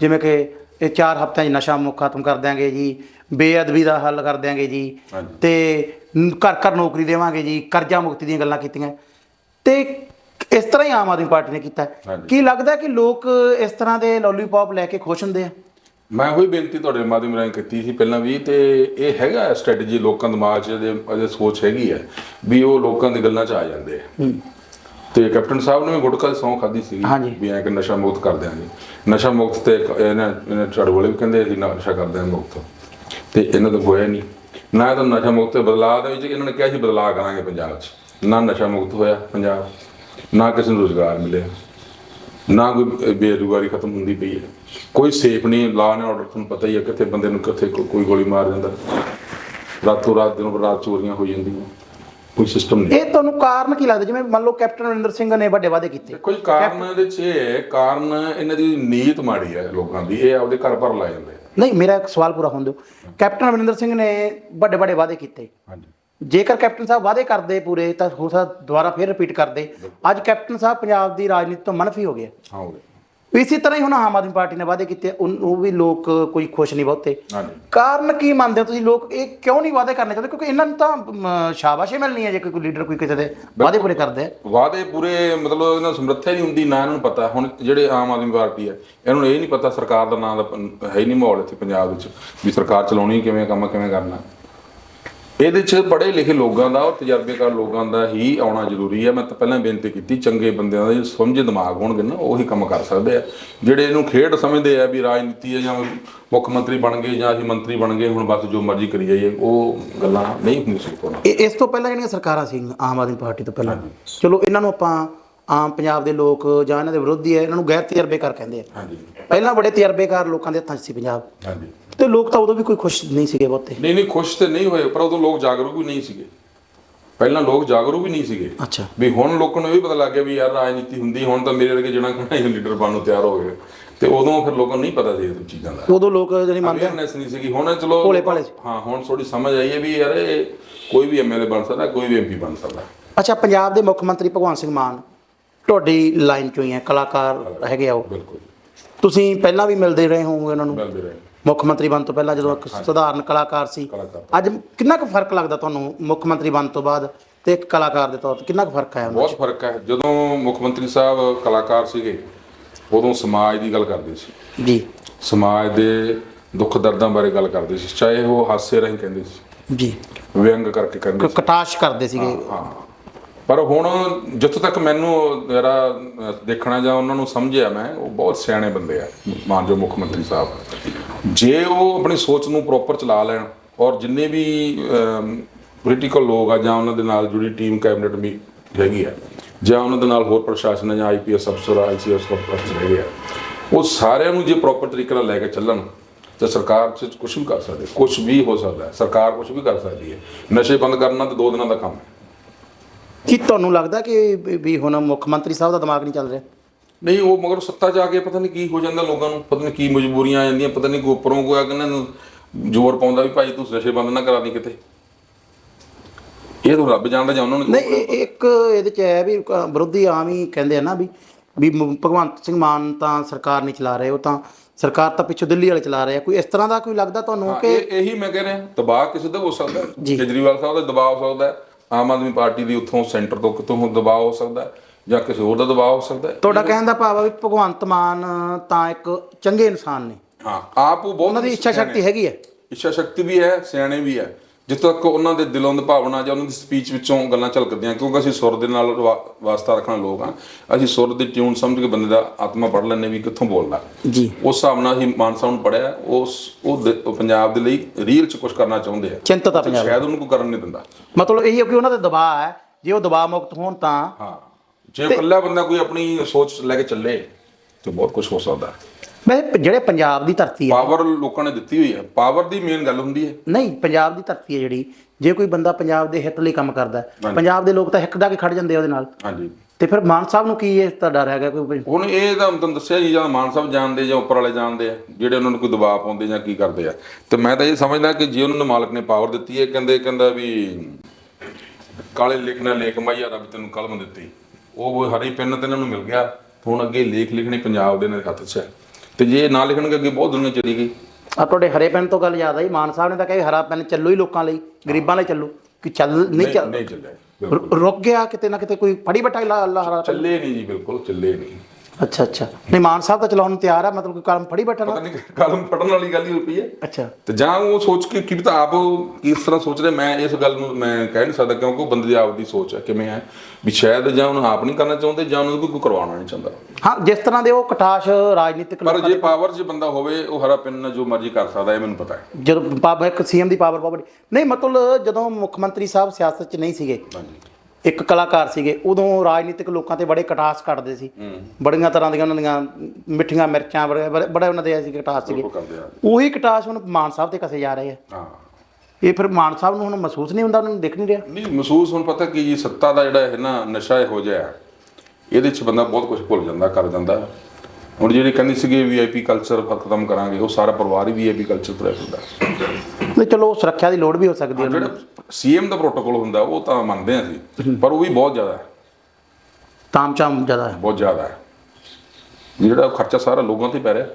ਜਿਵੇਂ ਕਿ ਇਹ 4 ਹਫ਼ਤਿਆਂ 'ਚ ਨਸ਼ਾ ਮੁਕਤ ਖਤਮ ਕਰ ਦਿਆਂਗੇ ਜੀ ਬੇਅਦਬੀ ਦਾ ਹੱਲ ਕਰ ਦਿਆਂਗੇ ਜੀ। ਤੇ ਘਰ ਘਰ ਨੌਕਰੀ ਦੇਵਾਂਗੇ ਜੀ ਕਰਜ਼ਾ ਮੁਕਤੀ ਦੀਆਂ ਗੱਲਾਂ ਕੀਤੀਆਂ। ਤੇ ਇਸ ਤਰ੍ਹਾਂ ਹੀ ਆਮ ਆਦਮੀ ਪਾਰਟੀ ਨੇ ਕੀਤਾ ਹੈ। ਹਾਂਜੀ। ਕੀ ਲੱਗਦਾ ਕਿ ਲੋਕ ਇਸ ਤਰ੍ਹਾਂ ਦੇ ਲੋਲੀਪੌਪ ਲੈ ਕੇ ਖੁਸ਼ ਹੁੰਦੇ ਆ? ਮੈਂ ਉਹੀ ਬੇਨਤੀ ਤੁਹਾਡੇ ਮਾਧਿਅਮ ਰਾਹੀਂ ਕੀਤੀ ਸੀ ਪਹਿਲਾਂ ਵੀ ਤੇ ਇਹ ਹੈਗਾ ਸਟ੍ਰੈਟਜੀ ਲੋਕਾਂ ਦੇ ਦਿਮਾਗ 'ਚ ਅਜੇ ਅਜੇ ਸੋਚ ਹੈਗੀ ਹੈ ਵੀ ਉਹ ਲੋਕਾਂ ਦੀ ਗੱਲਾਂ 'ਚ ਆ ਜਾਂਦੇ ਆ। ਤੇ ਕੈਪਟਨ ਸਾਹਿਬ ਨੇ ਵੀ ਗੁਟਕਾ ਦੀ ਸਹੁੰ ਖਾਦੀ ਸੀ ਹਾਂਜੀ। ਵੀ ਐਂ ਕਿ ਨਸ਼ਾ ਮੁਕਤ ਕਰ ਦਿਆਂਗੇ ਨਸ਼ਾ ਮੁਕਤ ਤੇ ਇੱਕ ਇਹਨਾਂ ਇਹਨਾਂ ਝਾੜੂ ਵਾਲੇ ਵੀ ਕਹਿੰਦੇ ਅਸੀਂ ਨਸ਼ਾ ਕਰ ਦਿਆਂਗੇ ਮੁਕਤ। ਤੇ ਇਹਨਾਂ ਤੋਂ ਹੋਇਆ ਨਹੀਂ। ਨਾ ਤਾਂ ਨਸ਼ਾ ਮੁਕਤ ਬਦਲਾਅ ਦੇ ਵਿੱਚ ਇਹਨਾਂ ਨੇ ਕਿਹਾ ਸੀ ਬਦਲਾਅ ਕਰਾਂਗੇ ਪੰਜਾਬ 'ਚ। ਨਾ ਨਸ਼ਾ ਮੁਕਤ ਹੋਇਆ ਪੰਜਾਬ। ਨਾ ਕਿਸੇ ਨੂੰ ਰੋਜ਼ਗਾਰ ਮਿਲਿਆ। ਨਾ ਕੋਈ ਬੇਰੁਜ਼ਗਾਰੀ ਖਤਮ ਹੁੰਦੀ ਪਈ ਹੈ। ਕੋਈ ਸੇਫ ਨਹੀਂ ਲਾ ਐਂਡ ਆਰਡਰ ਤੁਹਾਨੂੰ ਪਤਾ ਹੀ ਹੈ ਕਿੱਥੇ ਬੰਦੇ ਨੂੰ ਕਿੱਥੇ ਕੋਈ ਗੋਲੀ ਮਾਰ ਜਾਂਦਾ ਰਾਤੋਂ ਰਾਤ ਦਿਨੋਂ ਰਾਤ ਚੋਰੀਆਂ ਹੋ ਜਾਂਦੀਆਂ। ਕੋਈ ਸਿਸਟਮ ਨਹੀਂ। ਇਹ ਤੁਹਾਨੂੰ ਕਾਰਨ ਕੀ ਲੱਗਦਾ? ਜਿਵੇਂ ਮੰਨ ਲਓ ਕੈਪਟਨ ਅਮਰਿੰਦਰ ਸਿੰਘ ਨੇ ਵੱਡੇ ਵਾਅਦੇ ਕੀਤੇ। ਕੋਈ ਕਾਰਨ ਇਹਦੇ ਚ ਇਹ ਹੈ ਕਾਰਨ ਇਹਨਾਂ ਦੀ ਨੀਅਤ ਮਾੜੀ ਹੈ ਲੋਕਾਂ ਦੀ। ਇਹ ਆਪਦੇ ਘਰ ਭਰ ਲਾ ਜਾਂਦੇ ਨਹੀਂ ਮੇਰਾ ਇੱਕ ਸਵਾਲ ਪੂਰਾ ਹੋਣ ਦਿਓ। ਕੈਪਟਨ ਅਮਰਿੰਦਰ ਸਿੰਘ ਨੇ ਵੱਡੇ ਵੱਡੇ ਵਾਅਦੇ ਕੀਤੇ। ਹਾਂਜੀ। ਜੇਕਰ ਕੈਪਟਨ ਸਾਹਿਬ ਵਾਅਦੇ ਕਰਦੇ ਪੂਰੇ ਤਾਂ ਹੋ ਸਕਦਾ ਦੁਬਾਰਾ ਫਿਰ ਰਿਪੀਟ ਕਰਦੇ। ਅੱਜ ਕੈਪਟਨ ਸਾਹਿਬ ਪੰਜਾਬ ਦੀ ਰਾਜਨੀਤੀ ਤੋਂ ਮਨਫੀ ਹੋ ਗਏ। ਹਾਂ ਇਸੇ ਤਰ੍ਹਾਂ ਹੀ ਹੁਣ ਆਮ ਆਦਮੀ ਪਾਰਟੀ ਨੇ ਵਾਅਦੇ ਕੀਤੇ ਉਹ ਵੀ ਲੋਕ ਕੋਈ ਖੁਸ਼ ਨਹੀਂ ਬਹੁਤੇ। ਕਾਰਨ ਕੀ ਮੰਨਦੇ ਹੋ ਤੁਸੀਂ ਲੋਕ? ਇਹ ਕਿਉਂ ਨਹੀਂ ਵਾਅਦੇ ਕਰਨੇ ਚਾਹੁੰਦੇ? ਕਿਉਂਕਿ ਇਹਨਾਂ ਨੂੰ ਤਾਂ ਸ਼ਾਬਾਸ਼ੀ ਮਿਲਣੀ ਹੈ ਜੇ ਕੋਈ ਲੀਡਰ ਕੋਈ ਕਿਸੇ ਦੇ ਵਾਅਦੇ ਪੂਰੇ ਕਰਦੇ ਆ ਵਾਅਦੇ ਪੂਰੇ ਮਤਲਬ ਇਹਨਾਂ ਨੂੰ ਸਮਰੱਥਾ ਨਹੀਂ ਹੁੰਦੀ ਨਾ ਇਹਨਾਂ ਨੂੰ ਪਤਾ। ਹੁਣ ਜਿਹੜੇ ਆਮ ਆਦਮੀ ਪਾਰਟੀ ਹੈ ਇਹਨਾਂ ਨੂੰ ਇਹ ਨਹੀਂ ਪਤਾ ਸਰਕਾਰ ਦਾ ਨਾਂ ਦਾ ਹੈ ਹੀ ਨਹੀਂ ਮਾਹੌਲ ਇੱਥੇ ਪੰਜਾਬ ਵਿੱਚ ਵੀ ਸਰਕਾਰ ਚਲਾਉਣੀ ਕਿਵੇਂ ਕੰਮ ਕਿਵੇਂ ਕਰਨਾ। ਇਹਦੇ 'ਚ ਪੜ੍ਹੇ ਲਿਖੇ ਲੋਕਾਂ ਦਾ ਔਰ ਤਜਰਬੇਕਾਰ ਲੋਕਾਂ ਦਾ ਹੀ ਆਉਣਾ ਜ਼ਰੂਰੀ ਹੈ। ਮੈਂ ਤਾਂ ਪਹਿਲਾਂ ਬੇਨਤੀ ਕੀਤੀ ਚੰਗੇ ਬੰਦਿਆਂ ਦਾ ਜੇ ਸਮਝੇ ਦਿਮਾਗ ਹੋਣਗੇ ਨਾ ਉਹੀ ਕੰਮ ਕਰ ਸਕਦੇ ਆ। ਜਿਹੜੇ ਇਹਨੂੰ ਖੇਡ ਸਮਝਦੇ ਆ ਵੀ ਰਾਜਨੀਤੀ ਹੈ ਜਾਂ ਮੁੱਖ ਮੰਤਰੀ ਬਣ ਗਏ ਜਾਂ ਅਸੀਂ ਮੰਤਰੀ ਬਣ ਗਏ ਹੁਣ ਬਸ ਜੋ ਮਰਜ਼ੀ ਕਰੀ ਜਾਈਏ ਉਹ ਗੱਲਾਂ ਨਹੀਂ ਹੁੰਦੀ ਸਕਦੀਆਂ ਇਹ ਇਸ ਤੋਂ ਪਹਿਲਾਂ ਜਿਹੜੀਆਂ ਸਰਕਾਰਾਂ ਸੀ ਆਮ ਆਦਮੀ ਪਾਰਟੀ ਤੋਂ ਪਹਿਲਾਂ। ਚਲੋ ਇਹਨਾਂ ਨੂੰ ਆਪਾਂ ਆਮ ਪੰਜਾਬ ਦੇ ਲੋਕ ਜਾਂ ਇਹਨਾਂ ਦੇ ਵਿਰੋਧੀ ਹੈ ਇਹਨਾਂ ਨੂੰ ਗੈਰ ਤਜਰਬੇਕਾਰ ਕਹਿੰਦੇ ਆ। ਹਾਂਜੀ। ਪਹਿਲਾਂ ਬੜੇ ਤਜਰਬੇਕਾਰ ਲੋਕਾਂ ਦੇ ਹੱਥਾਂ 'ਚ ਸੀ ਪੰਜਾਬ। ਹਾਂਜੀ। ਤੇ ਲੋਕ ਤਾਂ ਉਦੋਂ ਵੀ ਕੋਈ ਖੁਸ਼ ਨਹੀਂ ਸੀਗੇ ਬਹੁਤੇ। ਨਹੀਂ ਨਹੀਂ ਖੁਸ਼ ਤੇ ਨਹੀਂ ਹੋਏ ਪਰ ਉਦੋਂ ਲੋਕ ਜਾਗਰੂਕ ਵੀ ਨਹੀਂ ਸੀਗੇ। ਪਹਿਲਾਂ ਲੋਕ ਜਾਗਰੂਕ ਵੀ ਨਹੀਂ ਸੀਗੇ। ਅੱਛਾ। ਵੀ ਹੁਣ ਲੋਕਾਂ ਨੂੰ ਇਹ ਪਤਾ ਲੱਗ ਗਿਆ ਵੀ ਯਾਰ ਰਾਜਨੀਤੀ ਹੁੰਦੀ ਹੁਣ ਤਾਂ ਮੇਰੇ ਵਰਗੇ ਜਣਾ ਕਹਣਾ ਲੀਡਰ ਬਣਨ ਨੂੰ ਤਿਆਰ ਹੋ ਗਏ। ਤੇ ਉਦੋਂ ਫਿਰ ਲੋਕਾਂ ਨੂੰ ਨਹੀਂ ਪਤਾ ਸੀ ਇਹ ਚੀਜ਼ਾਂ ਦਾ। ਉਦੋਂ ਲੋਕ ਜਿਹੜੀ ਮੰਨਦੇ ਅਵੇਅਰਨੈਸ ਨਹੀਂ ਸੀਗੀ। ਹੁਣ ਚਲੋ ਭੋਲੇ ਭਾਲੇ ਸੀ। ਹਾਂ ਹੁਣ ਥੋੜੀ ਸਮਝ ਆਈ ਹੈ ਵੀ ਯਾਰ ਇਹ ਕੋਈ ਵੀ ਐਮਐਲਏ ਬਣ ਸਕਦਾ ਕੋਈ ਵੀ ਐਮਪੀ ਬਣ ਸਕਦਾ। ਅੱਛਾ ਪੰਜਾਬ ਦੇ ਮੁੱਖ ਮੰਤਰੀ ਭਗਵੰਤ ਸਿੰਘ ਮਾਨ ਤੁਹਾਡੀ ਲਾਈਨ ਚੋਂ ਹੀ ਹੈ ਕਲਾਕਾਰ ਹੈਗੇ ਆ ਉਹ। ਬਿਲਕੁਲ। ਤੁਸੀਂ ਪਹਿਲਾਂ ਵੀ ਮਿਲਦੇ ਰਹੇ ਹੋਵੋਗੇ ਉਹਨਾਂ ਨੂੰ? ਮਿਲਦੇ ਰਹੇ। ਮੁੱਖ ਮੰਤਰੀ ਬਣਨ ਤੋਂ ਪਹਿਲਾਂ ਜਦੋਂ ਇੱਕ ਸਧਾਰਨ ਕਲਾਕਾਰ ਸੀ। ਕਲਾਕਾਰ। ਅੱਜ ਕਿੰਨਾ ਕੁ ਫ਼ਰਕ ਲੱਗਦਾ ਤੁਹਾਨੂੰ ਮੁੱਖ ਮੰਤਰੀ ਬਣਨ ਤੋਂ ਬਾਅਦ ਤੇ ਇੱਕ ਕਲਾਕਾਰ ਦੇ ਤੌਰ ਤੇ? ਕਿੰਨਾ ਕੁ ਫ਼ਰਕ ਆਇਆ ਉਹਨਾਂ? ਬਹੁਤ ਫ਼ਰਕ ਹੈ। ਜਦੋਂ ਮੁੱਖ ਮੰਤਰੀ ਸਾਹਿਬ ਕਲਾਕਾਰ ਸੀਗੇ ਉਦੋਂ ਸਮਾਜ ਦੀ ਗੱਲ ਕਰਦੇ ਸੀ। ਜੀ। ਸਮਾਜ ਦੇ ਦੁੱਖ ਦਰਦਾਂ ਬਾਰੇ ਗੱਲ ਕਰਦੇ ਸੀ। ਚਾਹੇ ਉਹ ਹਾਸੇ ਰਾਹੀਂ ਕਹਿੰਦੇ ਸੀ। ਜੀ। ਵਿਅੰਗ ਕਰਕੇ ਕਹਿੰਦੇ ਕ- ਕਟਾਸ਼ ਕਰਦੇ ਸੀਗੇ। ਸੀ ਹਾਂ। ਪਰ ਹੁਣ ਜਿੱਥੋਂ ਤੱਕ ਮੈਨੂੰ ਜਿਹੜਾ ਦੇਖਣਾ ਜਾਂ ਉਹਨਾਂ ਨੂੰ ਸਮਝਿਆ ਮੈਂ, ਉਹ ਬਹੁਤ ਸਿਆਣੇ ਬੰਦੇ ਆ, ਮਾਨਯੋਗ ਮੁੱਖ ਮੰਤਰੀ ਸਾਹਿਬ। ਜੇ ਉਹ ਆਪਣੀ ਸੋਚ ਨੂੰ ਪ੍ਰੋਪਰ ਚਲਾ ਲੈਣ ਔਰ ਜਿੰਨੇ ਵੀ ਪੋਲੀਟੀਕਲ ਲੋਕ ਆ ਜਾਂ ਉਹਨਾਂ ਦੇ ਨਾਲ ਜੁੜੀ ਟੀਮ ਕੈਬਨਿਟ ਵੀ ਹੈਗੀ ਆ, ਜਾਂ ਉਹਨਾਂ ਦੇ ਨਾਲ ਹੋਰ ਪ੍ਰਸ਼ਾਸਨ ਹੈ ਜਾਂ ਆਈਪੀਐਸ ਅਫਸਰ ਆਈਸੀਐਸ ਅਫਸਰ ਹੈਗੇ ਆ, ਉਹ ਸਾਰਿਆਂ ਨੂੰ ਜੇ ਪ੍ਰੋਪਰ ਤਰੀਕੇ ਨਾਲ ਲੈ ਕੇ ਚੱਲਣ, ਤੇ ਸਰਕਾਰ ਚ ਕੁਝ ਵੀ ਕਰ ਸਕਦੇ ਕੁਝ ਵੀ ਹੋ ਸਕਦਾ ਸਰਕਾਰ ਕੁਝ ਵੀ ਕਰ ਸਕਦੀ ਹੈ। ਨਸ਼ੇ ਬੰਦ ਕਰਨਾ ਤੇ ਦੋ ਦਿਨਾਂ ਦਾ ਕੰਮ ਹੈ। ਕੀ ਤੁਹਾਨੂੰ ਲੱਗਦਾ ਕਿ ਵੀ- ਹੁਣ ਮੁੱਖ ਮੰਤਰੀ ਸਾਹਿਬ ਦਾ ਦਿਮਾਗ ਨਹੀਂ ਚੱਲ ਰਿਹਾ? ਨਹੀਂ ਉਹ ਮਗਰ ਸੱਤਾ ਚ ਆ ਕੇ ਪਤਾ ਨਹੀਂ ਕੀ ਹੋ ਜਾਂਦਾ ਲੋਕਾਂ ਨੂੰ ਪਤਾ ਨਹੀਂ ਕੀ ਮਜਬੂਰੀਆਂ ਆ ਜਾਂਦੀਆਂ ਪਤਾ ਨਹੀਂ ਉੱਪਰੋਂ ਕੋਈ ਆ ਕੇ ਇਹਨਾਂ ਨੂੰ ਜ਼ੋਰ ਪਾਉਂਦਾ ਵੀ ਭਾਈ ਤੂੰ ਨਸ਼ੇ ਬੰਦ ਨਾ ਕਰਾ ਦੀ ਕਿਤੇ। ਇਹ ਤਾਂ ਰੱਬ ਜਾਣਦਾ ਜਾਂ ਉਹਨਾਂ ਨੂੰ ਨਹੀਂ ਇੱਕ ਇਹਦੇ ਚ ਹੈ ਵੀ ਵਿਰੋਧੀ ਆਮ ਹੀ ਕਹਿੰਦੇ ਆ ਨਾ ਵੀ ਵੀ ਭਗਵੰਤ ਸਿੰਘ ਮਾਨ ਤਾਂ ਸਰਕਾਰ ਨਹੀਂ ਚਲਾ ਰਹੇ ਉਹ ਤਾਂ ਸਰਕਾਰ ਤਾਂ ਪਿੱਛੋਂ ਦਿੱਲੀ ਵਾਲੇ ਚਲਾ ਰਹੇ ਆ। ਕੋਈ ਇਸ ਤਰ੍ਹਾਂ ਦਾ ਕੋਈ ਲੱਗਦਾ ਤੁਹਾਨੂੰ ਕਿ ਇਹ ਇਹੀ ਮੈਂ ਕਹਿ ਰਿਹਾ ਦਬਾਅ ਕਿਸੇ ਦਾ ਹੋ ਸਕਦਾ। ਕੇਜਰੀਵਾਲ ਸਾਹਿਬ ਦਾ ਦਬਾਅ ਹੋ ਸਕਦਾ। ਆਮ ਆਦਮੀ ਪਾਰਟੀ ਦੀ ਉੱਥੋਂ ਸੈਂਟਰ ਤੋਂ ਕਿਤੋਂ ਦਬਾਅ ਹੋ ਸਕਦਾ ਜਾਂ ਕਿਸੇ ਹੋਰ ਦਾ ਦਬਾਅ ਹੋ ਸਕਦਾ ਤੁਹਾਡਾ ਕਹਿਣ ਦਾ ਭਾਵ ਆ ਵੀ ਭਗਵੰਤ ਮਾਨ ਤਾਂ ਇੱਕ ਚੰਗੇ ਇਨਸਾਨ ਨੇ। ਹਾਂ ਆਪ ਉਹ ਬਹੁਤ ਉਹਨਾਂ ਦੀ ਇੱਛਾ ਸ਼ਕਤੀ ਹੈਗੀ ਹੈ। ਇੱਛਾ ਸ਼ਕਤੀ ਵੀ ਹੈ ਸਿਆਣੇ ਵੀ ਹੈ। ਜਿੱਥੋਂ ਤੱਕ ਉਹਨਾਂ ਦੇ ਦਿਲੋਂ ਦੀ ਭਾਵਨਾ ਜਾਂ ਉਹਨਾਂ ਦੀ ਸਪੀਚ ਵਿੱਚੋਂ ਗੱਲਾਂ ਝਲਕਦੀਆਂ ਕਿਉਂਕਿ ਅਸੀਂ ਸੁਰ ਦੇ ਨਾਲ ਵਾਸਤਾ ਰੱਖਣ ਲੋਕ ਹਾਂ। ਅਸੀਂ ਸੁਰ ਦੀ ਟਿਊਨ ਸਮਝ ਕੇ ਬੰਦੇ ਦਾ ਆਤਮਾ ਪੜ ਲੈਂਦੇ ਵੀ ਕਿੱਥੋਂ ਬੋਲਦਾ। ਜੀ। ਉਸ ਹਿਸਾਬ ਨਾਲ ਅਸੀਂ ਮਾਨਸਾ ਨੂੰ ਪੜਿਆ ਉਸ ਉਹ ਪੰਜਾਬ ਦੇ ਲਈ ਰੀਅਲ ਚ ਕੁਝ ਕਰਨਾ ਚਾਹੁੰਦੇ ਆ। ਚਿੰਤਤ ਆ ਪੰਜਾਬ ਸ਼ਾਇਦ ਉਹਨੂੰ ਕੋਈ ਕਰਨ ਨਹੀਂ ਦਿੰਦਾ। ਮਤਲਬ ਇਹ ਹੈ ਕਿ ਉਹਨਾਂ ਦੇ ਦਬਾਅ ਹੈ ਜੇ ਉਹ ਦਬਾਅ ਮੁਕਤ ਹੋਣ ਤਾਂ ਹਾਂ। ਜੇ ਇਕੱਲਾ ਬੰਦਾ ਕੋਈ ਆਪਣੀ ਸੋਚ ਲੈ ਕੇ ਚੱਲੇ ਤੇ ਬਹੁਤ ਕੁਝ ਹੋ ਸਕਦਾ। ਵੈਸੇ ਜਿਹੜੇ ਪੰਜਾਬ ਦੀ ਧਰਤੀ ਹੈ ਪਾਵਰ ਲੋਕਾਂ ਨੇ ਦਿੱਤੀ ਹੋਈ ਹੈ ਪਾਵਰ ਦੀ ਮੇਨ ਗੱਲ ਹੁੰਦੀ ਹੈ ਨਹੀਂ ਪੰਜਾਬ ਦੀ ਧਰਤੀ ਹੈ ਜਿਹੜੀ। ਜੇ ਕੋਈ ਬੰਦਾ ਪੰਜਾਬ ਦੇ ਹਿੱਤ ਲਈ ਕੰਮ ਕਰਦਾ ਹੈ। ਪੰਜਾਬ ਦੇ ਲੋਕ ਤਾਂ ਹਿੱਕ ਦਾ ਕੇ ਖੜ ਜਾਂਦੇ ਆ ਉਹਦੇ ਨਾਲ। ਹਾਂਜੀ। ਤੇ ਫਿਰ ਮਾਨ ਸਾਹਿਬ ਨੂੰ ਕੀ ਇਹ ਤਾਂ ਡਰ ਹੈਗਾ ਕੋਈ ਹੁਣ ਇਹ ਤਾਂ ਤੁਹਾਨੂੰ ਦੱਸਿਆ ਜੀ ਜਾਂ ਮਾਨ ਸਾਹਿਬ ਜਾਣਦੇ ਜਾਂ ਉੱਪਰ ਵਾਲੇ ਜਾਣਦੇ ਆ ਜਿਹੜੇ ਉਹਨਾਂ ਨੂੰ ਕੋਈ ਦਬਾਅ ਪਾਉਂਦੇ ਜਾਂ ਕੀ ਕਰਦੇ ਆ। ਤੇ ਮੈਂ ਤਾਂ ਇਹ ਸਮਝਦਾ ਕਿ ਜੇ ਉਹਨਾਂ ਨੂੰ ਮਾਲਕ ਨੇ ਪਾਵਰ ਦਿੱਤੀ ਹੈ ਕਹਿੰਦੇ ਕਹਿੰਦਾ ਵੀ ਕਾਲੇ ਲਿਖਣਾ ਲੇਖ ਮਾਈਆ ਰੱਬ ਤੈਨੂੰ ਕਲਮ ਦਿੱਤੀ। ਉਹ ਹਰੀ ਪੈਨ ਤੇ ਇਹਨਾਂ ਨੂੰ ਮਿਲ ਗਿਆ। ਹੁਣ ਅੱਗੇ ਲੇਖ ਲਿਖਣੇ ਪੰਜਾਬ ਦੇ ਦੇ ਹੱਥ 'ਚ। ਹੈ ਤੇ ਜੇ ਨਾ ਲਿਖਣਗੇ ਅੱਗੇ ਬਹੁਤ ਦੁਨੀਆ ਚਲੀ ਗਈ। ਆ ਤੁਹਾਡੇ ਹਰੇ ਪੈਨ ਤੋਂ ਗੱਲ ਯਾਦ ਆਈ ਮਾਨ ਸਾਹਿਬ ਨੇ ਤਾਂ ਕਿਹਾ ਹਰਾ ਪੈਨ ਚੱਲੋ ਹੀ ਲੋਕਾਂ ਲਈ ਗਰੀਬਾਂ ਲਈ ਚੱਲੋ। ਕਿ ਚੱਲ ਨਹੀਂ ਚੱਲ ਨਹੀਂ ਚੱਲਿਆ ਬਿਲਕੁਲ। ਰੁਕ ਗਿਆ ਕਿਤੇ ਨਾ ਕਿਤੇ ਕੋਈ ਫੜੀ ਲਾ ਹਰਾ ਚੱਲੇ ਨਹੀਂ ਜੀ ਬਿਲਕੁਲ ਚੱਲੇ ਨਹੀਂ। ਅੱਛਾ ਅੱਛਾ। ਨਹੀਂ ਮਾਨ ਸਾਹਿਬ ਤਾਂ ਚਲਾਉਣ ਨੂੰ ਤਿਆਰ ਆ ਮਤਲਬ ਕੋਈ ਕਲਮ ਫੜੀ ਬੈਠਾ ਨਾ? ਨਹੀਂ ਕਲਮ ਫੜਨ ਵਾਲੀ ਗੱਲ ਹੀ ਹੋਈ ਪਈ ਹੈ। ਅੱਛਾ। ਤੇ ਜਾਂ ਉਹ ਸੋਚ ਕੇ ਕੀ ਪਤਾ ਆਪ ਕਿਸ ਤਰ੍ਹਾਂ ਸੋਚਦੇ ਮੈਂ ਇਸ ਗੱਲ ਨੂੰ ਮੈਂ ਕਹਿ ਨਹੀਂ ਸਕਦਾ ਕਿਉਂਕਿ ਉਹ ਬੰਦੇ ਦੀ ਆਪ ਦੀ ਸੋਚ ਹੈ ਕਿਵੇਂ ਹੈ। ਵੀ ਸ਼ਾਇਦ ਜਾਂ ਉਹਨੂੰ ਆਪ ਨਹੀਂ ਕਰਨਾ ਚਾਹੁੰਦੇ ਜਾਂ ਉਹਨੂੰ ਕੋਈ ਕਰਵਾਉਣਾ ਨਹੀਂ ਚਾਹੁੰਦਾ। ਹਾਂ ਜਿਸ ਤਰ੍ਹਾਂ ਦੇ ਉਹ ਕਟਾਸ਼ ਰਾਜਨੀਤਿਕ ਪਰ ਜੇ ਪਾਵਰ 'ਚ ਬੰਦਾ ਹੋਵੇ ਉਹ ਹਰਾ ਪਿੰਨ ਨਾਲ ਜੋ ਮਰਜ਼ੀ ਕਰ ਸਕਦਾ ਇਹ ਮੈਨੂੰ ਪਤਾ ਹੈ। ਜਦੋਂ ਪਾਵਰ ਇੱਕ ਸੀਐਮ ਦੀ ਪਾਵਰ ਬਹੁਤ ਵੱਡੀ। ਨਹੀਂ ਮਤਲਬ ਜਦੋਂ ਮੁੱਖ ਮੰਤਰੀ ਸਾਹਿਬ ਸਿਆਸਤ 'ਚ ਨਹੀਂ ਸੀਗੇ ਹਾਂਜੀ। ਇੱਕ ਕਲਾਕਾਰ ਸੀਗੇ ਉਦੋਂ ਰਾਜਨੀਤਿਕ ਲੋਕਾਂ ਤੇ ਬੜੇ ਕਟਾਸ ਕੱਢਦੇ ਸੀ। ਬੜੀਆਂ ਤਰ੍ਹਾਂ ਦੀਆਂ ਉਹਨਾਂ ਦੀਆਂ ਮਿੱਠੀਆਂ ਮਿਰਚਾਂ ਬੜੇ ਉਹਨਾਂ ਦੇ ਸੀ ਕਟਾਸ ਸੀਗੇ। ਉਹ ਕਟਾਸ ਹੁਣ ਮਾਨ ਸਾਹਿਬ ਤੇ ਕਸੇ ਜਾ ਰਹੇ ਆ। ਹਾਂ। ਇਹ ਫਿਰ ਮਾਨ ਸਾਹਿਬ ਨੂੰ ਹੁਣ ਮਹਿਸੂਸ ਨਹੀਂ ਹੁੰਦਾ ਉਹਨਾਂ ਨੂੰ ਦਿਖ ਨਹੀਂ ਰਿਹਾ? ਨਹੀਂ ਮਹਿਸੂਸ ਹੁਣ ਪਤਾ ਕੀ ਜੀ ਸੱਤਾ ਦਾ ਜਿਹੜਾ ਹੈ ਨਾ ਨਸ਼ਾ ਹੈ ਇਹਦੇ 'ਚ ਬੰਦਾ ਬਹੁਤ ਕੁਝ ਭੁੱਲ ਜਾਂਦਾ ਕਰ ਜਾਂਦਾ। ਹੁਣ ਜਿਹੜੇ ਕਹਿੰਦੇ ਸੀਗੇ ਵੀਆਈਪੀ ਕਲਚਰ ਖਤਮ ਕਰਾਂਗੇ ਉਹ ਸਾਰਾ ਪਰਿਵਾਰ ਹੀ ਵੀਆਈਪੀ ਕਲਚਰ ਤੁਰਿਆ ਫਿਰਦਾ ਨਹੀਂ ਚਲੋ ਸੁਰੱਖਿਆ ਦੀ ਲੋੜ ਵੀ ਹੋ ਸਕਦੀ ਹੈ ਜਿਹੜਾ ਸੀਐਮ ਦਾ ਪ੍ਰੋਟੋਕੋਲ ਹੁੰਦਾ ਉਹ ਤਾਂ ਮੰਨਦੇ ਆ ਅਸੀਂ ਪਰ ਉਹ ਵੀ ਬਹੁਤ ਜ਼ਿਆਦਾ ਹੈ। ਤਾਮਚਾਮ ਜ਼ਿਆਦਾ ਹੈ। ਬਹੁਤ ਜ਼ਿਆਦਾ ਹੈ। ਜਿਹੜਾ ਖਰਚਾ ਸਾਰਾ ਲੋਕਾਂ ਤੇ ਪੈ ਰਿਹਾ।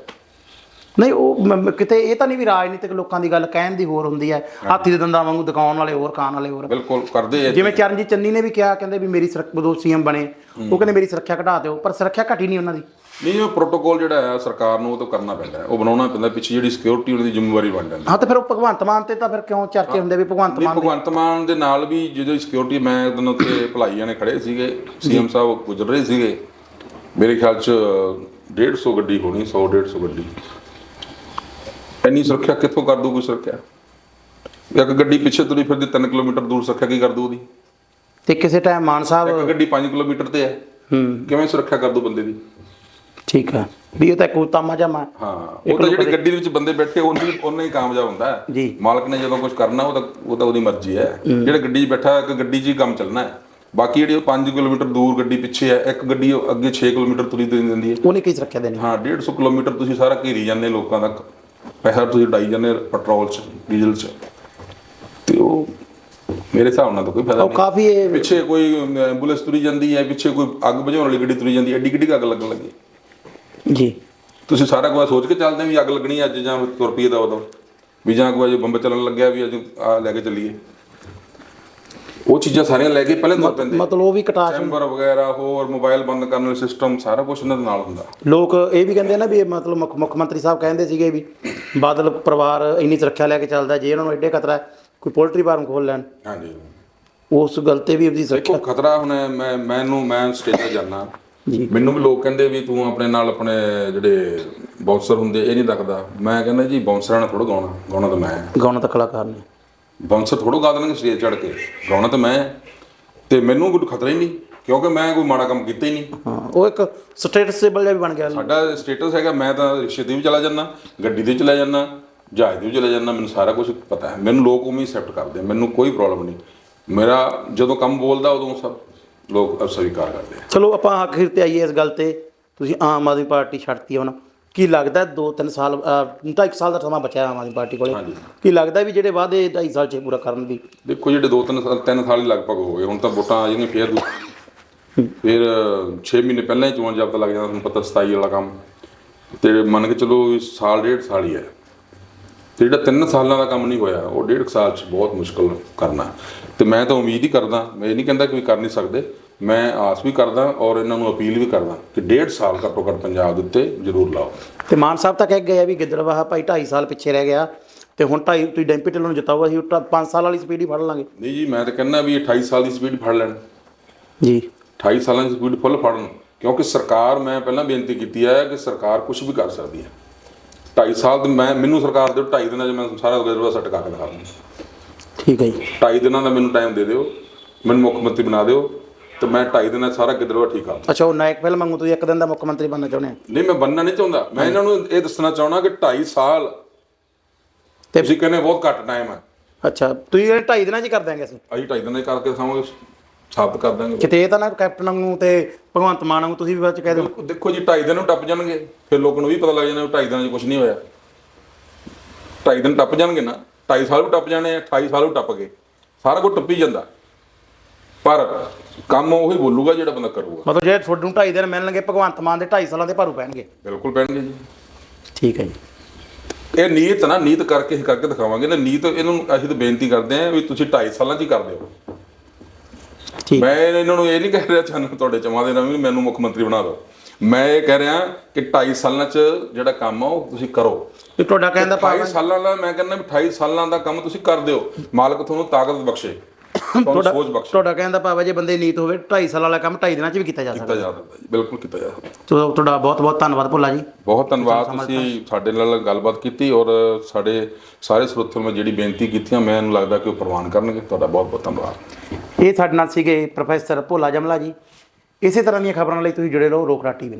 ਨਹੀਂ ਉਹ ਕਿਤੇ ਇਹ ਤਾਂ ਨਹੀਂ ਵੀ ਰਾਜਨੀਤਿਕ ਲੋਕਾਂ ਦੀ ਗੱਲ ਕਹਿਣ ਦੀ ਹੋਰ ਹੁੰਦੀ ਹੈ। ਹਾਥੀ ਦੇ ਦੰਦਾਂ ਵਾਂਗੂ ਦਿਖਾਉਣ ਵਾਲੇ ਹੋਰ ਖਾਣ ਵਾਲੇ ਹੋਰ। ਬਿਲਕੁਲ ਕਰਦੇ ਆ ਜਿਵੇਂ ਚਰਨਜੀਤ ਚੰਨੀ ਨੇ ਵੀ ਕਿਹਾ ਕਹਿੰਦੇ ਵੀ ਮੇਰੀ ਸੁਰੱਖਿਆ ਜਦੋਂ ਸੀਐਮ ਬਣੇ ਉਹ ਕਹਿੰਦੇ ਮੇਰੀ ਸੁਰੱਖਿਆ ਘਟਾ ਦਿਓ ਪਰ ਸੁਰੱਖਿਆ ਘਟੀ ਨਹੀਂ ਉਹਨਾਂ ਦੀ। ਨਹੀਂ ਉਹ ਪ੍ਰੋਟੋਕੋਲ ਜਿਹੜਾ ਹੈ ਸਰਕਾਰ ਨੂੰ ਉਹ ਤਾਂ ਕਰਨਾ ਪੈਂਦਾ ਉਹ ਬਣਾਉਣਾ ਪੈਂਦਾ ਪਿੱਛੇ ਜਿਹੜੀ ਸਿਕਿਉਰਿਟੀ ਉਹਨਾਂ ਦੀ ਜ਼ਿੰਮੇਵਾਰੀ ਬਣ ਜਾਂਦੀ ਹੈ। ਹਾਂ ਤੇ ਫਿਰ ਉਹ ਭਗਵੰਤ ਮਾਨ ਤੇ ਤਾਂ ਫਿਰ ਕਿਉਂ ਚਰਚੇ ਹੁੰਦੇ ਵੀ ਭਗਵੰਤ ਮਾਨ ਭਗਵੰਤ ਮਾਨ ਦੇ ਨਾਲ ਵੀ ਜਦੋਂ ਸਿਕਿਉਰਿਟੀ ਮੈਂ ਦਿਨ ਉੱਤੇ ਭਲਾਈਆਂ ਨੇ ਖੜੇ ਸੀਗੇ ਸੀਐਮ ਸਾਹਿਬ ਗੁਜ਼ਰ ਰਹੇ ਸੀਗੇ। ਮੇਰੇ ਖਿਆਲ ਚ 150 ਗੱਡੀ ਹੋਣੀ 100 150 ਗੱਡੀ। ਇੰਨੀ ਸੁਰੱਖਿਆ ਕਿੱਥੋਂ ਕਰ ਦੂ ਕੋਈ ਸੁਰੱਖਿਆ? ਇੱਕ ਗੱਡੀ ਪਿੱਛੇ ਤੁਰੀ ਫਿਰਦੀ 3 ਕਿਲੋਮੀਟਰ ਦੂਰ ਸੁਰੱਖਿਆ ਕੀ ਕਰ ਦੂ ਉਹਦੀ? ਤੇ ਕਿਸੇ ਟਾਈਮ ਮਾਨ ਸਾਹਿਬ ਇੱਕ ਗੱਡੀ 5 ਕਿਲੋਮੀਟਰ ਤੇ ਹੈ। ਹੂੰ। ਕਿਵੇਂ ਸੁਰੱਖਿਆ ਕਰ ਦੂ ਬੰਦੇ ਦੀ? ਠੀਕ ਹੈ ਵੀ ਉਹ ਤਾਂ ਕੋਈ ਤਾਮਾ ਜਾਮਾ ਹਾਂ ਉਹ ਤਾਂ ਜਿਹੜੀ ਗੱਡੀ ਦੇ ਵਿੱਚ ਬੰਦੇ ਬੈਠੇ ਉਹਨੇ ਉਹਨੇ ਹੀ ਕਾਮਯਾਬ ਹੁੰਦਾ। ਹੈ ਜੀ। ਮਾਲਕ ਨੇ ਜਦੋਂ ਕੁਝ ਕਰਨਾ ਉਹ ਤਾਂ ਉਹ ਤਾਂ ਉਹਦੀ ਮਰਜ਼ੀ ਹੈ। ਜਿਹੜਾ ਗੱਡੀ 'ਚ ਬੈਠਾ ਇੱਕ ਗੱਡੀ 'ਚ ਹੀ ਕੰਮ ਚੱਲਣਾ ਹੈ। ਬਾਕੀ ਜਿਹੜੀ 5 ਕਿਲੋਮੀਟਰ ਦੂਰ ਗੱਡੀ ਪਿੱਛੇ ਹੈ ਇੱਕ ਗੱਡੀ ਉਹ ਅੱਗੇ 6 ਕਿਲੋਮੀਟਰ ਤੁਰੀ ਤੁਰੀ ਦਿੰਦੀ ਹੈ। ਉਹਨੇ ਕੀ ਸੁਰੱਖਿਆ ਦੇਣੀ? ਹਾਂ 150 ਕਿਲੋਮੀਟਰ ਤੁਸੀਂ ਸਾਰਾ ਘੇਰੀ ਜਾਂਦੇ ਲੋਕਾਂ ਦਾ ਪੈਸਾ ਤੁਸੀਂ ਡਾਈ ਜਾਂਦੇ ਪੈਟਰੋਲ 'ਚ ਡੀਜ਼ਲ 'ਚ। ਤੇ ਉਹ ਮੇਰੇ ਹਿਸਾਬ ਨਾਲ ਤਾਂ ਕੋਈ ਫਾਇਦਾ ਉਹ ਨਹੀਂ। ਕਾਫੀ ਇਹ ਪਿੱਛੇ ਕੋਈ ਐਂਬੂਲੈਂਸ ਤੁਰੀ ਜਾਂਦੀ ਹੈ ਪਿੱਛੇ ਕੋਈ ਅੱਗ ਬੁਝਾਉਣ ਵਾਲੀ ਗੱਡੀ ਤੁਰੀ ਜਾਂਦੀ ਹੈ ਐਡੀ ਕਿੱਡੀ ਕੁ ਅੱਗ ਲੱਗਣ ਲੱਗੀ। ਜੀ। ਤੁਸੀਂ ਸਾਰਾ ਕੁਝ ਸੋਚ ਕੇ ਚੱਲਦੇ ਵੀ ਅੱਗ ਲੱਗਣੀ ਅੱਜ ਜਾਂ ਤੁਰ ਪਈਏ ਦਾ ਉਦੋਂ? ਵੀ ਜਾਂ ਕੋਈ ਬੰਬ ਚੱਲਣ ਲੱਗਿਆ ਵੀ ਅੱਜ ਆ ਲੈ ਕੇ ਚੱਲੀਏ। ਉਹ ਚੀਜ਼ਾਂ ਸਾਰੀਆਂ ਲੈ ਕੇ ਪਹਿਲੇ ਤੁਰ ਪੈਂਦੇ। ਮਤਲਬ ਉਹ ਵੀ ਕਟਾਸ਼ ਚੈਂਬਰ ਵਗੈਰਾ ਹੋਰ ਮੋਬਾਈਲ ਬੰਦ ਕਰਨ ਵਾਲਾ ਸਿਸਟਮ ਸਾਰਾ ਕੁਝ ਉਹਨਾਂ ਦੇ ਨਾਲ ਹੁੰਦਾ। ਲੋਕ ਇਹ ਵੀ ਕਹਿੰਦੇ ਨਾ ਵੀ ਇਹ ਮਤਲਬ ਮੁੱਖ ਮੰਤਰੀ ਸਾਹਿਬ ਕਹਿੰਦੇ ਸੀਗੇ ਵੀ ਬਾਦਲ ਪਰਿਵਾਰ ਇੰਨੀ ਸੁਰੱਖਿਆ ਲੈ ਕੇ ਚੱਲਦਾ ਜੇ ਉਹਨਾਂ ਨੂੰ ਐਡੇ ਖਤਰਾ ਹੈ ਕੋਈ ਪੋਲਟਰੀ ਫਾਰਮ ਖੋਲ ਲੈਣ। ਹਾਂਜੀ। ਉਸ ਗੱਲ ਤੇ ਵੀ ਉਹਦੀ ਸੁਰੱਖਿਆ ਖਤਰਾ ਹੁਣ ਮੈਂ ਮੈਨੂੰ ਮੈਂ ਸਟੇਜ ਤੇ ਜਾਣਾ ਮੈਨੂੰ ਵੀ ਲੋਕ ਕਹਿੰਦੇ ਵੀ ਤੂੰ ਆਪਣੇ ਨਾਲ ਆਪਣੇ ਜਿਹੜੇ ਬਾਉਂਸਰ ਹੁੰਦੇ ਇਹ ਨਹੀਂ ਰੱਖਦਾ ਮੈਂ ਕਹਿੰਦਾ ਜੀ ਬਾਉਂਸਰਾਂ ਨਾਲ ਥੋੜਾ ਗਾਉਣਾ ਗਾਉਣਾ ਤਾਂ ਮੈਂ। ਹੈ। ਗਾਉਣਾ ਤਾਂ ਕਲਾਕਾਰ ਨੇ। ਬਾਉਂਸਰ ਥੋੜੋ ਗਾ ਦੇਣਗੇ ਸਟੇਜ ਚੜ ਕੇ। ਗਾਉਣਾ ਤਾਂ ਮੈਂ। ਹੈ। ਤੇ ਮੈਨੂੰ ਕੋਈ ਖਤਰਾ ਹੀ ਨਹੀਂ ਕਿਉਂਕਿ ਮੈਂ ਕੋਈ ਮਾੜਾ ਕੰਮ ਕੀਤਾ ਹੀ ਨਹੀਂ। ਹਾਂ ਉਹ ਇੱਕ ਸਟੇਟਸ ਸਿਬਲ ਜਿਹਾ ਵੀ ਬਣ ਗਿਆ। ਸਾਡਾ ਸਟੇਟਸ ਹੈਗਾ ਮੈਂ ਤਾਂ ਰਿਕਸ਼ੇ ਤੇ ਵੀ ਚਲਾ ਜਾਂਦਾ ਗੱਡੀ ਤੇ ਚਲਾ ਜਾਂਦਾ ਜਹਾਜ਼ ਤੇ ਵੀ ਚਲਾ ਜਾਂਦਾ ਮੈਨੂੰ ਸਾਰਾ ਕੁਝ ਪਤਾ ਹੈ। ਮੈਨੂੰ ਲੋਕ ਉਵੇਂ ਐਕਸੈਪਟ ਕਰਦੇ ਮੈਨੂੰ ਕੋਈ ਪ੍ਰੋਬਲਮ ਨਹੀਂ। ਮੇਰਾ ਜਦੋਂ ਕੰਮ ਬੋਲਦਾ ਉਦੋਂ ਸਭ ਲੋਕ ਸਵੀਕਾਰ ਕਰਦੇ ਆ। ਚਲੋ ਆਪਾਂ ਆਖਿਰ ਤੇ ਆਈਏ ਇਸ ਗੱਲ ਤੇ। ਤੁਸੀਂ ਆਮ ਆਦਮੀ ਪਾਰਟੀ ਛੱਡਤੀ ਹੁਣ। ਕੀ ਲੱਗਦਾ 2-3 ਸਾਲ 2.5 ਸਾਲ ਦਾ ਸਮਾਂ ਬਚਿਆ ਆਮ ਆਦਮੀ ਪਾਰਟੀ ਕੋਲੇ। ਕੀ ਲੱਗਦਾ ਵੀ ਜਿਹੜੇ ਵਾਅਦੇ 2.5 ਸਾਲ ਚ ਪੂਰਾ ਕਰਨ ਦੀ? ਦੇਖੋ ਜਿਹੜੇ ਦੋ ਤਿੰਨ ਸਾਲ ਤਿੰਨ ਸਾਲ ਹੀ ਲਗਭਗ ਹੋ ਗਏ। ਹੁਣ ਤਾਂ ਵੋਟਾਂ ਆ ਜਾਣਗੀਆਂ ਫੇਰ ਫਿਰ 6 ਮਹੀਨੇ ਪਹਿਲਾਂ ਹੀ ਚੋਣ ਜਾਬਤਾ ਲੱਗ ਜਾਂਦਾ ਤੁਹਾਨੂੰ ਪਤਾ 27 ਵਾਲਾ ਕੰਮ। ਤੇ ਮੰਨ ਕੇ ਚਲੋ ਸਾਲ ਡੇਢ ਸਾਲ ਹੀ ਹੈ। ਤੇ ਜਿਹੜਾ ਤਿੰਨ ਸਾਲਾਂ ਦਾ ਕੰਮ ਨਹੀਂ ਹੋਇਆ ਉਹ ਡੇਢ ਸਾਲ ਚ ਬਹੁਤ ਮੁਸ਼ਕਲ ਕਰਨਾ। ਤੇ ਮੈਂ ਤਾਂ ਉਮੀਦ ਹੀ ਕਰਦਾ ਮੈਂ ਇਹ ਨਹੀਂ ਕਹਿੰਦਾ ਕਿ ਕਰ ਨਹੀਂ ਸਕਦੇ। ਮੈਂ ਆਸ ਵੀ ਕਰਦਾ ਔਰ ਇਹਨਾਂ ਨੂੰ ਅਪੀਲ ਵੀ ਕਰਦਾ ਕਿ ਡੇਢ ਸਾਲ ਘੱਟੋ ਘੱਟ ਪੰਜਾਬ ਦੇ ਉੱਤੇ ਜ਼ਰੂਰ ਲਾਓ। ਤੇ ਮਾਨ ਸਾਹਿਬ ਤਾਂ ਕਹਿ ਗਏ ਆ ਵੀ ਗਿੱਦੜਵਾਹਾ ਭਾਈ 2.5 ਸਾਲ ਪਿੱਛੇ ਰਹਿ ਗਿਆ ਤੇ ਹੁਣ 2.5 ਤੁਸੀਂ ਡੈਂਪੀ ਢਿੱਲੋਂ ਨੂੰ ਜਿਤਾਓ ਅਸੀਂ 5 ਸਾਲ ਵਾਲੀ ਸਪੀਡ ਹੀ ਫੜ ਲਾਂਗੇ। ਨਹੀਂ ਜੀ ਮੈਂ ਤਾਂ ਕਹਿੰਦਾ ਵੀ 28 ਸਾਲ ਦੀ ਸਪੀਡ ਫੜ ਲੈਣ। ਜੀ। 28 ਸਾਲਾਂ ਦੀ ਸਪੀਡ ਫੁੱਲ ਫੜਨ ਕਿਉਂਕਿ ਸਰਕਾਰ ਮੈਂ ਪਹਿਲਾਂ ਬੇਨਤੀ ਕੀਤੀ ਹੈ ਕਿ ਸਰਕਾਰ ਕੁਝ ਵੀ ਕਰ ਸਕਦੀ ਹੈ। 2.5 ਸਾਲ ਦੀ ਮੈਂ ਮੈਨੂੰ ਸਰਕਾਰ ਦੇ 2.5 ਦਿਨਾਂ 'ਚ ਮੈਂ ਸਾਰਾ ਗਜ਼ਰਵਾ ਸੱਟ ਕੇ ਦਿਖਾ ਦੂੰ ਠੀਕ ਹੈ ਜੀ। 2.5 ਦਿਨਾਂ ਦਾ ਮੈਨੂੰ ਟਾਈਮ ਦੇ ਦਿਓ ਮੈਨੂੰ ਮੁੱਖ ਮੰਤਰੀ ਬਣਾ ਦਿਓ ਤੇ ਮੈਂ ਢਾਈ ਦਿਨਾਂ 'ਚ ਸਾਰਾ ਗਿੱਦੜਵਾ ਠੀਕ ਕਰ ਅੱਛਾ ਉਹ ਨਾਇਕ ਫਿਲਮ ਵਾਂਗੂ ਤੁਸੀਂ ਇੱਕ ਦਿਨ ਦਾ ਮੁੱਖ ਮੰਤਰੀ ਬਣਨਾ ਚਾਹੁੰਦੇ ਆ ਨਹੀਂ ਮੈਂ ਬੰਨਣਾ ਨਹੀਂ ਚਾਹੁੰਦਾ। ਮੈਂ ਇਹਨਾਂ ਨੂੰ ਇਹ ਦੱਸਣਾ ਚਾਹਣਾ ਕਿ ਢਾਈ ਸਾਲ ਤੇ- ਤੁਸੀਂ ਕਹਿੰਦੇ ਬਹੁਤ ਘੱਟ ਟਾਈਮ ਹੈ। ਅੱਛਾ ਤੁਸੀਂ ਇਹ ਢਾਈ ਦਿਨਾਂ 'ਚ ਹੀ ਕਰ ਦਿਆਂਗੇ ਅਸੀਂ? ਅਸੀਂ ਢਾਈ ਦਿਨਾਂ 'ਚ ਕਰਕੇ ਦਿਖਾਵਾਂਗੇ ਸਾਬਤ ਕਰ ਦਾਂਗੇ ਕਿਤੇ ਇਹ ਤਾਂ ਨਾ ਕੈਪਟਨ ਨੂੰ ਤੇ ਭਗਵੰਤ ਮਾਨ ਨੂੰ ਤੁਸੀਂ ਵੀ ਬਾਅਦ ਚ ਕਹਿ ਦਿਓ। ਦੇਖੋ ਜੀ ਢਾਈ ਦਿਨ ਨੂੰ ਟੱਪ ਜਾਣਗੇ ਫਿਰ ਲੋਕਾਂ ਨੂੰ ਵੀ ਪਤਾ ਲੱਗ ਜਾਣਾ ਢਾਈ ਦਿਨਾਂ 'ਚ ਕੁਝ ਨਹੀਂ ਹੋਇਆ। ਢਾਈ ਦਿਨ ਟੱਪ ਜਾਣਗੇ ਨਾ ਢਾਈ ਸਾਲ ਵੀ ਟੱਪ ਜਾਣੇ ਆ 28 ਸਾਲ ਵੀ ਟੱਪ ਗਏ। ਸਾਰਾ ਕੁਝ ਟੱਪੀ ਜਾਂਦਾ। ਪਰ ਕੰਮ ਉਹੀ ਬੋਲੂਗਾ ਜਿਹੜਾ ਬੰਦਾ ਕਰੂਗਾ। ਮਤਲਬ ਜੇ ਤੁਹਾਨੂੰ ਢਾਈ ਦਿਨ ਮਿਲਣਗੇ ਭਗਵੰਤ ਮਾਨ ਦੇ ਢਾਈ ਸਾਲਾਂ ਦੇ ਭਾਰੂ ਪੈਣਗੇ। ਬਿਲਕੁਲ ਪੈਣਗੇ ਜੀ। ਠੀਕ ਹੈ ਜੀ। ਇਹ ਨੀਤ ਨਾ ਨੀਤ ਕਰਕੇ ਅਸੀਂ ਕਰਕੇ ਦਿਖਾਵਾਂਗੇ ਨਾ। ਨੀਤ ਇਹਨਾਂ ਨੂੰ ਅਸੀਂ ਤਾਂ ਬੇਨਤੀ ਕਰਦੇ ਆਂ ਵੀ ਤੁਸੀਂ 2.5 ਸਾਲਾਂ 'ਚ ਹੀ ਕਰ ਦਿਓ। ਠੀਕ। ਮੈਂ ਇਹਨਾਂ ਨੂੰ ਇਹ ਨਹੀਂ ਕਹਿ ਰਿਹਾ ਚਾਹੁੰਦਾ ਤੁਹਾਡੇ ਚਮਾਂ ਦੇ ਨਾਲ ਵੀ ਮੈਨੂੰ ਮੁੱਖ ਮੰਤਰੀ ਬਣਾ ਦਿਓ। ਮੈਂ ਇਹ ਕਹਿ ਰਿਹਾ ਕਿ 2.5 ਸਾਲਾਂ 'ਚ ਜਿਹੜਾ ਕੰਮ ਆ ਉਹ ਤੁਸੀਂ ਕਰੋ। ਇਹ ਤੁਹਾਡਾ ਕਹਿਣ ਦਾ ਭਾਵ 28 ਸਾਲਾਂ ਦਾ ਮੈਂ ਕਹਿੰਦਾ ਵੀ 28 ਸਾਲਾਂ ਦਾ ਕੰਮ ਤੁਸੀਂ ਕਰ ਦਿਓ। ਮਾਲਕ ਤੁਹਾਨੂੰ ਤਾਕਤ ਬਖਸ਼ੇ। ਸੋਚ ਬਖਸ਼ੇ ਤੁਹਾਡਾ ਕਹਿਣ ਦਾ ਭਾਵ ਹੈ ਜੇ ਬੰਦੇ ਨੀਤ ਹੋਵੇ ਢਾਈ ਸਾਲਾਂ ਵਾਲਾ ਕੰਮ ਢਾਈ ਦਿਨਾਂ 'ਚ ਵੀ ਕੀਤਾ ਜਾ ਸਕਦਾ। ਕੀਤਾ ਜਾ ਸਕਦਾ ਜੀ ਬਿਲਕੁਲ ਕੀਤਾ ਜਾ ਸਕਦਾ। ਤੋ ਤੁਹਾਡਾ ਬਹੁਤ ਬਹੁਤ ਧੰਨਵਾਦ ਭੋਲਾ ਜੀ। ਬਹੁਤ ਧੰਨਵਾਦ ਤੁਸੀਂ ਸਾਡੇ ਨਾਲ ਗੱਲਬਾਤ ਕੀਤੀ ਔਰ ਸਾਡੇ ਸਾਰੇ ਸਰੋਤਿਆਂ ਨੂੰ ਮੈਂ ਜਿਹੜੀ ਬੇਨਤੀ ਕੀਤੀਆਂ ਮੈਨੂੰ ਲੱਗਦਾ ਕਿ ਉਹ ਪ੍ਰਵਾਨ ਕਰਨਗੇ। ਤੁਹਾਡਾ ਬਹੁਤ ਬਹੁਤ ਧੰਨਵਾਦ। ਇਹ ਸਾਡੇ ਨਾਲ ਸੀਗੇ ਪ੍ਰੋਫੈਸਰ ਭੋਲਾ ਜਮਲਾ ਜੀ। ਇਸੇ ਤਰ੍ਹਾਂ ਦੀਆਂ ਖਬਰਾਂ ਲਈ ਤੁਸੀਂ ਜੁੜੇ ਰਹੋ ਰੋਕਰਾ ਟੀਵੀ ਨਾਲ।